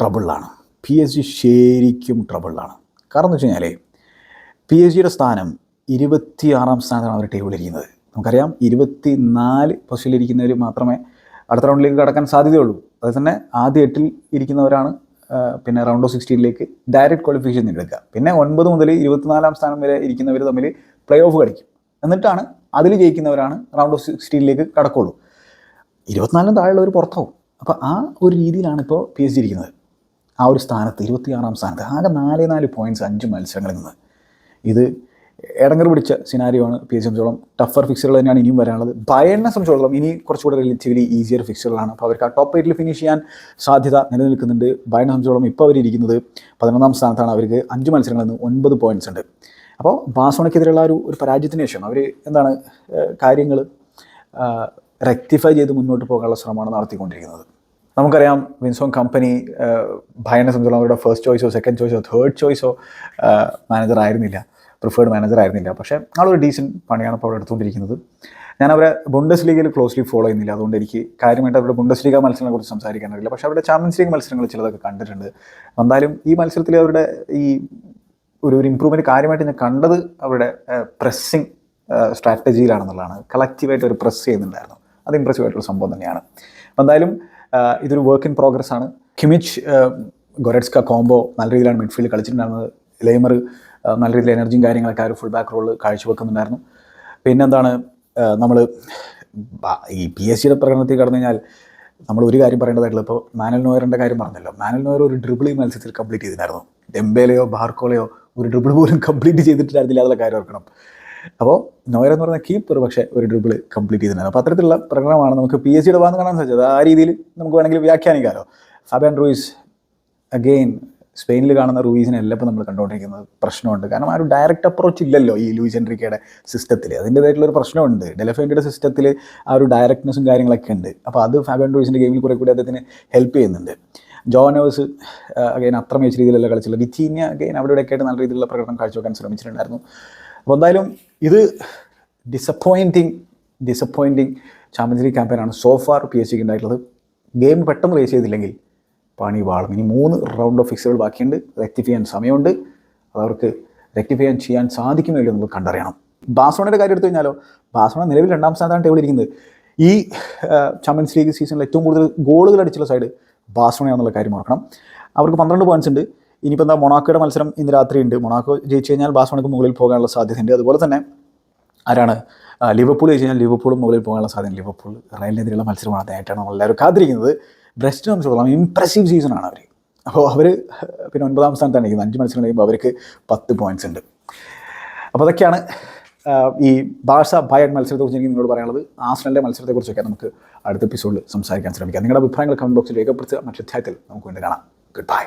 ട്രബിളിലാണ് പി എസ് ജി ശരിക്കും ട്രബിളിലാണ് കാരണം എന്ന് വെച്ച് കഴിഞ്ഞാൽ പി എസ് ജിയുടെ സ്ഥാനം ഇരുപത്തിയാറാം സ്ഥാനത്താണ് അവർ ടേബിളിരിക്കുന്നത് നമുക്കറിയാം ഇരുപത്തി നാല് പൊസിഷനിലിരിക്കുന്നവർ മാത്രമേ അടുത്ത റൗണ്ടിലേക്ക് കടക്കാൻ സാധ്യതയുള്ളൂ. അത് തന്നെ ആദ്യ എട്ടിൽ ഇരിക്കുന്നവരാണ് പിന്നെ റൗണ്ട് ഓഫ് സിക്സ്റ്റീനിലേക്ക് ഡയറക്റ്റ് ക്വാളിഫിക്കേഷൻ നേടുക പിന്നെ ഒൻപത് മുതൽ ഇരുപത്തിനാലാം സ്ഥാനം വരെ ഇരിക്കുന്നവർ തമ്മിൽ പ്ലേ ഓഫ് കളിക്കും. എന്നിട്ടാണ് അതിൽ ജയിക്കുന്നവരാണ് റൗണ്ട് ഓഫ് സിക്സ്റ്റീനിലേക്ക് കടക്കുള്ളൂ. ഇരുപത്തിനാലിന് താഴെയുള്ളവർ പുറത്താവും. അപ്പോൾ ആ ഒരു രീതിയിലാണ് ഇപ്പോൾ പി എസ് ഇരിക്കുന്നത്. ആ ഒരു സ്ഥാനത്ത് ഇരുപത്തിയാറാം സ്ഥാനത്ത് ആകെ നാല് നാല് പോയിന്റ്സ് അഞ്ച് മത്സരങ്ങളിൽ നിന്ന്. ഇത് ഇടങ്ങർ പിടിച്ച സിനാരിയോ പി എസ് സംബന്ധിച്ചോളം. ടഫർ ഫിക്സറുകൾ തന്നെയാണ് ഇനിയും വരാനുള്ളത്. ബയറിനെ സംബന്ധിച്ചോളം ഇനി കുറച്ചുകൂടെ റിലേറ്റീവ്ലി ഈസിയർ ഫിക്സറുകളാണ് അപ്പോൾ അവർക്ക് ആ ടോപ്പ് എയ്റ്റിൽ ഫിനിഷ് ചെയ്യാൻ സാധ്യത നിലനിൽക്കുന്നുണ്ട്. ബയറിനെ സംബന്ധിച്ചോളം ഇപ്പോൾ അവരിയ്ക്കുന്നത് പതിനൊന്നാം സ്ഥാനത്താണ്. അവർക്ക് അഞ്ച് മത്സരങ്ങളിൽ നിന്ന് ഒൻപത് പോയിന്റ്സ് ഉണ്ട്. അപ്പോൾ ബാസോണയ്ക്കെതിരെയുള്ള ഒരു ഒരു പരാജയത്തിന് ശേഷം അവർ എന്താണ് കാര്യങ്ങൾ റെക്ടിഫൈ ചെയ്ത് മുന്നോട്ട് പോകാനുള്ള ശ്രമമാണ് നടത്തിക്കൊണ്ടിരിക്കുന്നത്. നമുക്കറിയാം വിൻസോൺ കമ്പനി ഭയനെ സംബന്ധിച്ചോളം അവരുടെ ഫസ്റ്റ് ചോയ്സോ സെക്കൻഡ് ചോയ്സോ തേർഡ് ചോയ്സോ മാനേജർ ആയിരുന്നില്ല. പ്രിഫേർഡ് മാനേജർ ആയിരുന്നില്ല. പക്ഷേ ആളൊരു ഡീസന്റ് പണിയാണ് ഇപ്പോൾ അവിടെ എടുത്തുകൊണ്ടിരിക്കുന്നത്. ഞാൻ അവരെ ബുണ്ടസ് ലീഗിൽ ക്ലോസ്ലി ഫോളോ ചെയ്യുന്നില്ല. അതുകൊണ്ട് എനിക്ക് കാര്യമായിട്ട് അവരുടെ ബുണ്ടസ് ലീഗ മത്സരങ്ങളെ കുറിച്ച് സംസാരിക്കാൻ അറിയില്ല. പക്ഷേ അവരുടെ ചാമ്പ്യൻസ് ലീഗ് മത്സരങ്ങൾ ചിലതൊക്കെ കണ്ടിട്ടുണ്ട്. എന്തായാലും ഈ മത്സരത്തിൽ അവരുടെ ഈ ഒരു ഒരു ഇമ്പ്രൂവ്മെന്റ് കാര്യമായിട്ട് ഞാൻ കണ്ടത് അവരുടെ പ്രസ്സിങ് സ്ട്രാറ്റജിയിലാണെന്നുള്ളതാണ് കളക്റ്റീവായിട്ട് ഒരു പ്രസ് ചെയ്യുന്നുണ്ടായിരുന്നു. അത് ഇമ്പ്രസീവ് ആയിട്ടുള്ള സംഭവം തന്നെയാണ്. അപ്പോൾ എന്തായാലും ഇതൊരു വർക്ക് ഇൻ പ്രോഗ്രസ് ആണ്. കിമിച്ച് ഗൊരറ്റ്സ്ക കോംബോ നല്ല രീതിയിലാണ് മിഡ്ഫീൽഡ് കളിച്ചിട്ടുണ്ടായിരുന്നത്. ലേമർ നല്ല രീതിയിൽ എനർജിയും കാര്യങ്ങളൊക്കെ ആ ഒരു ഫുൾ ബാക്ക് റോൾ കാഴ്ചവെക്കുന്നുണ്ടായിരുന്നു. പിന്നെന്താണ് നമ്മൾ ഈ പി എസ് സിയുടെ പ്രകടനത്തിൽ കടന്നു കഴിഞ്ഞാൽ നമ്മൾ ഒരു കാര്യം പറയേണ്ടതായിട്ടുള്ള ഇപ്പോൾ മാനൽ നോയറിന്റെ കാര്യം പറഞ്ഞല്ലോ. മാനൽ നോയർ ഒരു ഡ്രിബിൾ ഈ മത്സരത്തിൽ കംപ്ലീറ്റ് ചെയ്തിട്ടുണ്ടായിരുന്നു ഡെംബേലയോ ബാർക്കോളയോ ഒരു ഡ്രിബിൾ പോലും കംപ്ലീറ്റ് ചെയ്തിട്ടുണ്ടായിരുന്നില്ല അതിലെ കാര്യം ഓർക്കണം. അപ്പോൾ നോയർ എന്ന് പറയുന്ന കീപ്പർ പക്ഷേ ഒരു ഡ്രിബിൾ കംപ്ലീറ്റ് ചെയ്തിട്ടുണ്ടായിരുന്നു അപ്പോൾ അത്തരത്തിലുള്ള പ്രകടനമാണ് നമുക്ക് പി എസ് സിയുടെ ഭാഗത്ത് കാണാൻ സാധിച്ചത്. ആ രീതിയിൽ നമുക്ക് വേണമെങ്കിൽ വ്യാഖ്യാനിക്കാമല്ലോ. ഫാബിയൻ റൂയിസ് അഗെയിൻ സ്പെയിനിൽ കാണുന്ന റൂയിസിനെല്ലാം ഇപ്പോൾ നമ്മൾ കണ്ടുകൊണ്ടിരിക്കുന്നത്. പ്രശ്നമുണ്ട്. കാരണം ആ ഒരു ഡയറക്റ്റ് അപ്രോച്ച് ഇല്ലല്ലോ ഈ ലൂയിസ് എൻട്രിക്കയുടെ സിസ്റ്റത്തിൽ അതിന്റെതായിട്ടുള്ളൊരു പ്രശ്നമുണ്ട്. ഡെലഫന്റെ സിസ്റ്റത്തിൽ ആ ഒരു ഡയറക്ട്നെസ്സും കാര്യങ്ങളൊക്കെ ഉണ്ട്. അപ്പോൾ അത് ഫാബിയൻ റൂയിസിന്റെ ഗെയിമിൽ കുറേ കൂടി അദ്ദേഹത്തിന് ഹെൽപ്പ് ചെയ്യുന്നുണ്ട്. ജോനേഴ്സ് അഗൈൻ അത്ര മികച്ച രീതിയിലല്ല കളിച്ചില്ല വിറ്റീന്യ അഗൈൻ അവിടെ ഇവിടെയൊക്കെ നല്ല രീതിയിലുള്ള പ്രകടനം കാഴ്ചവെക്കാൻ ശ്രമിച്ചിട്ടുണ്ടായിരുന്നു. അപ്പോൾ എന്തായാലും ഇത് ഡിസപ്പോയിന്റിങ് ഡിസപ്പോയിന്റിങ് ചാമ്പ്യൻസ് ലീഗ് ക്യാമ്പയിനാണ് സോ ഫാർ പി എസ് സിക്ക് ഉണ്ടായിട്ടുള്ളത്. ഗെയിം പെട്ടെന്ന് റേസ് ചെയ്തില്ലെങ്കിൽ പണി വാളും. ഇനി മൂന്ന് റൗണ്ട് ഓഫ് ഫിക്സുകൾ ബാക്കിയുണ്ട്. റെക്ടിഫൈ ചെയ്യാൻ സമയമുണ്ട്. അതവർക്ക് റെക്ടിഫൈ ചെയ്യാൻ ചെയ്യാൻ സാധിക്കുമോ ഇല്ലയോ കണ്ടറിയണം. ബാസോണയുടെ കാര്യം എടുത്തു കഴിഞ്ഞാലോ? ബാസോണ നിലവിൽ രണ്ടാം സ്ഥാനത്താണ് ടേബിൾ ഇരിക്കുന്നത്. ഈ ചാമ്പ്യൻസ് ലീഗ് സീസണിൽ ഏറ്റവും കൂടുതൽ ഗോളുകൾ അടിച്ചുള്ള സൈഡ് ബാസോണയാണെന്നുള്ള കാര്യം ഓർക്കണം. അവർക്ക് പന്ത്രണ്ട് പോയിന്റ്സ് ഉണ്ട്. ഇനിയിപ്പോൾ എന്താ മൊണാക്കോയുടെ മത്സരം ഇന്ന് രാത്രി ഉണ്ട്. മൊണാക്കോ ജയിച്ചു കഴിഞ്ഞാൽ ബാസോണയ്ക്ക് മുകളിൽ പോകാനുള്ള സാധ്യതയുണ്ട്. അതുപോലെ തന്നെ ആരാണ്? ലിവർപൂൾ ജയിച്ചു കഴിഞ്ഞാൽ ലിവർപൂളും മുകളിൽ പോകാനുള്ള സാധ്യത ലിവർപൂൾ റയലിനെതിരെയുള്ള മത്സരമാണ്. അതായിട്ടാണ് നമ്മൾ എല്ലാവരും കാത്തിരിക്കുന്നത്. ബ്രസ്റ്റ് സംബന്ധിച്ചിടത്തോളം ഇംപ്രസീവ് സീസണാണ് അവർ അപ്പോൾ അവർ പിന്നെ ഒൻപതാം സ്ഥാനത്താണ് ഇരിക്കുന്നത് അഞ്ച് മത്സരം കഴിയുമ്പോൾ അവർക്ക് പത്ത് പോയിന്റ്സ് ഉണ്ട്. അപ്പോൾ അതൊക്കെയാണ് ഈ ബാഴ്സ ബയൺ മത്സരത്തെക്കുറിച്ച് എനിക്ക് നിങ്ങളോട് പറയാനുള്ളത്. ആസ്ട്രലിന്റെ മത്സരത്തെക്കുറിച്ചൊക്കെ നമുക്ക് അടുത്ത എപ്പിസോഡിൽ സംസാരിക്കാൻ ശ്രമിക്കാം. നിങ്ങളുടെ അഭിപ്രായങ്ങൾ കമന്റ് ബോക്സിൽ രേഖപ്പെടുത്തുക. മറ്റൊരു അധ്യായത്തിൽ നമുക്ക് വീണ്ടും കാണാം. Good bye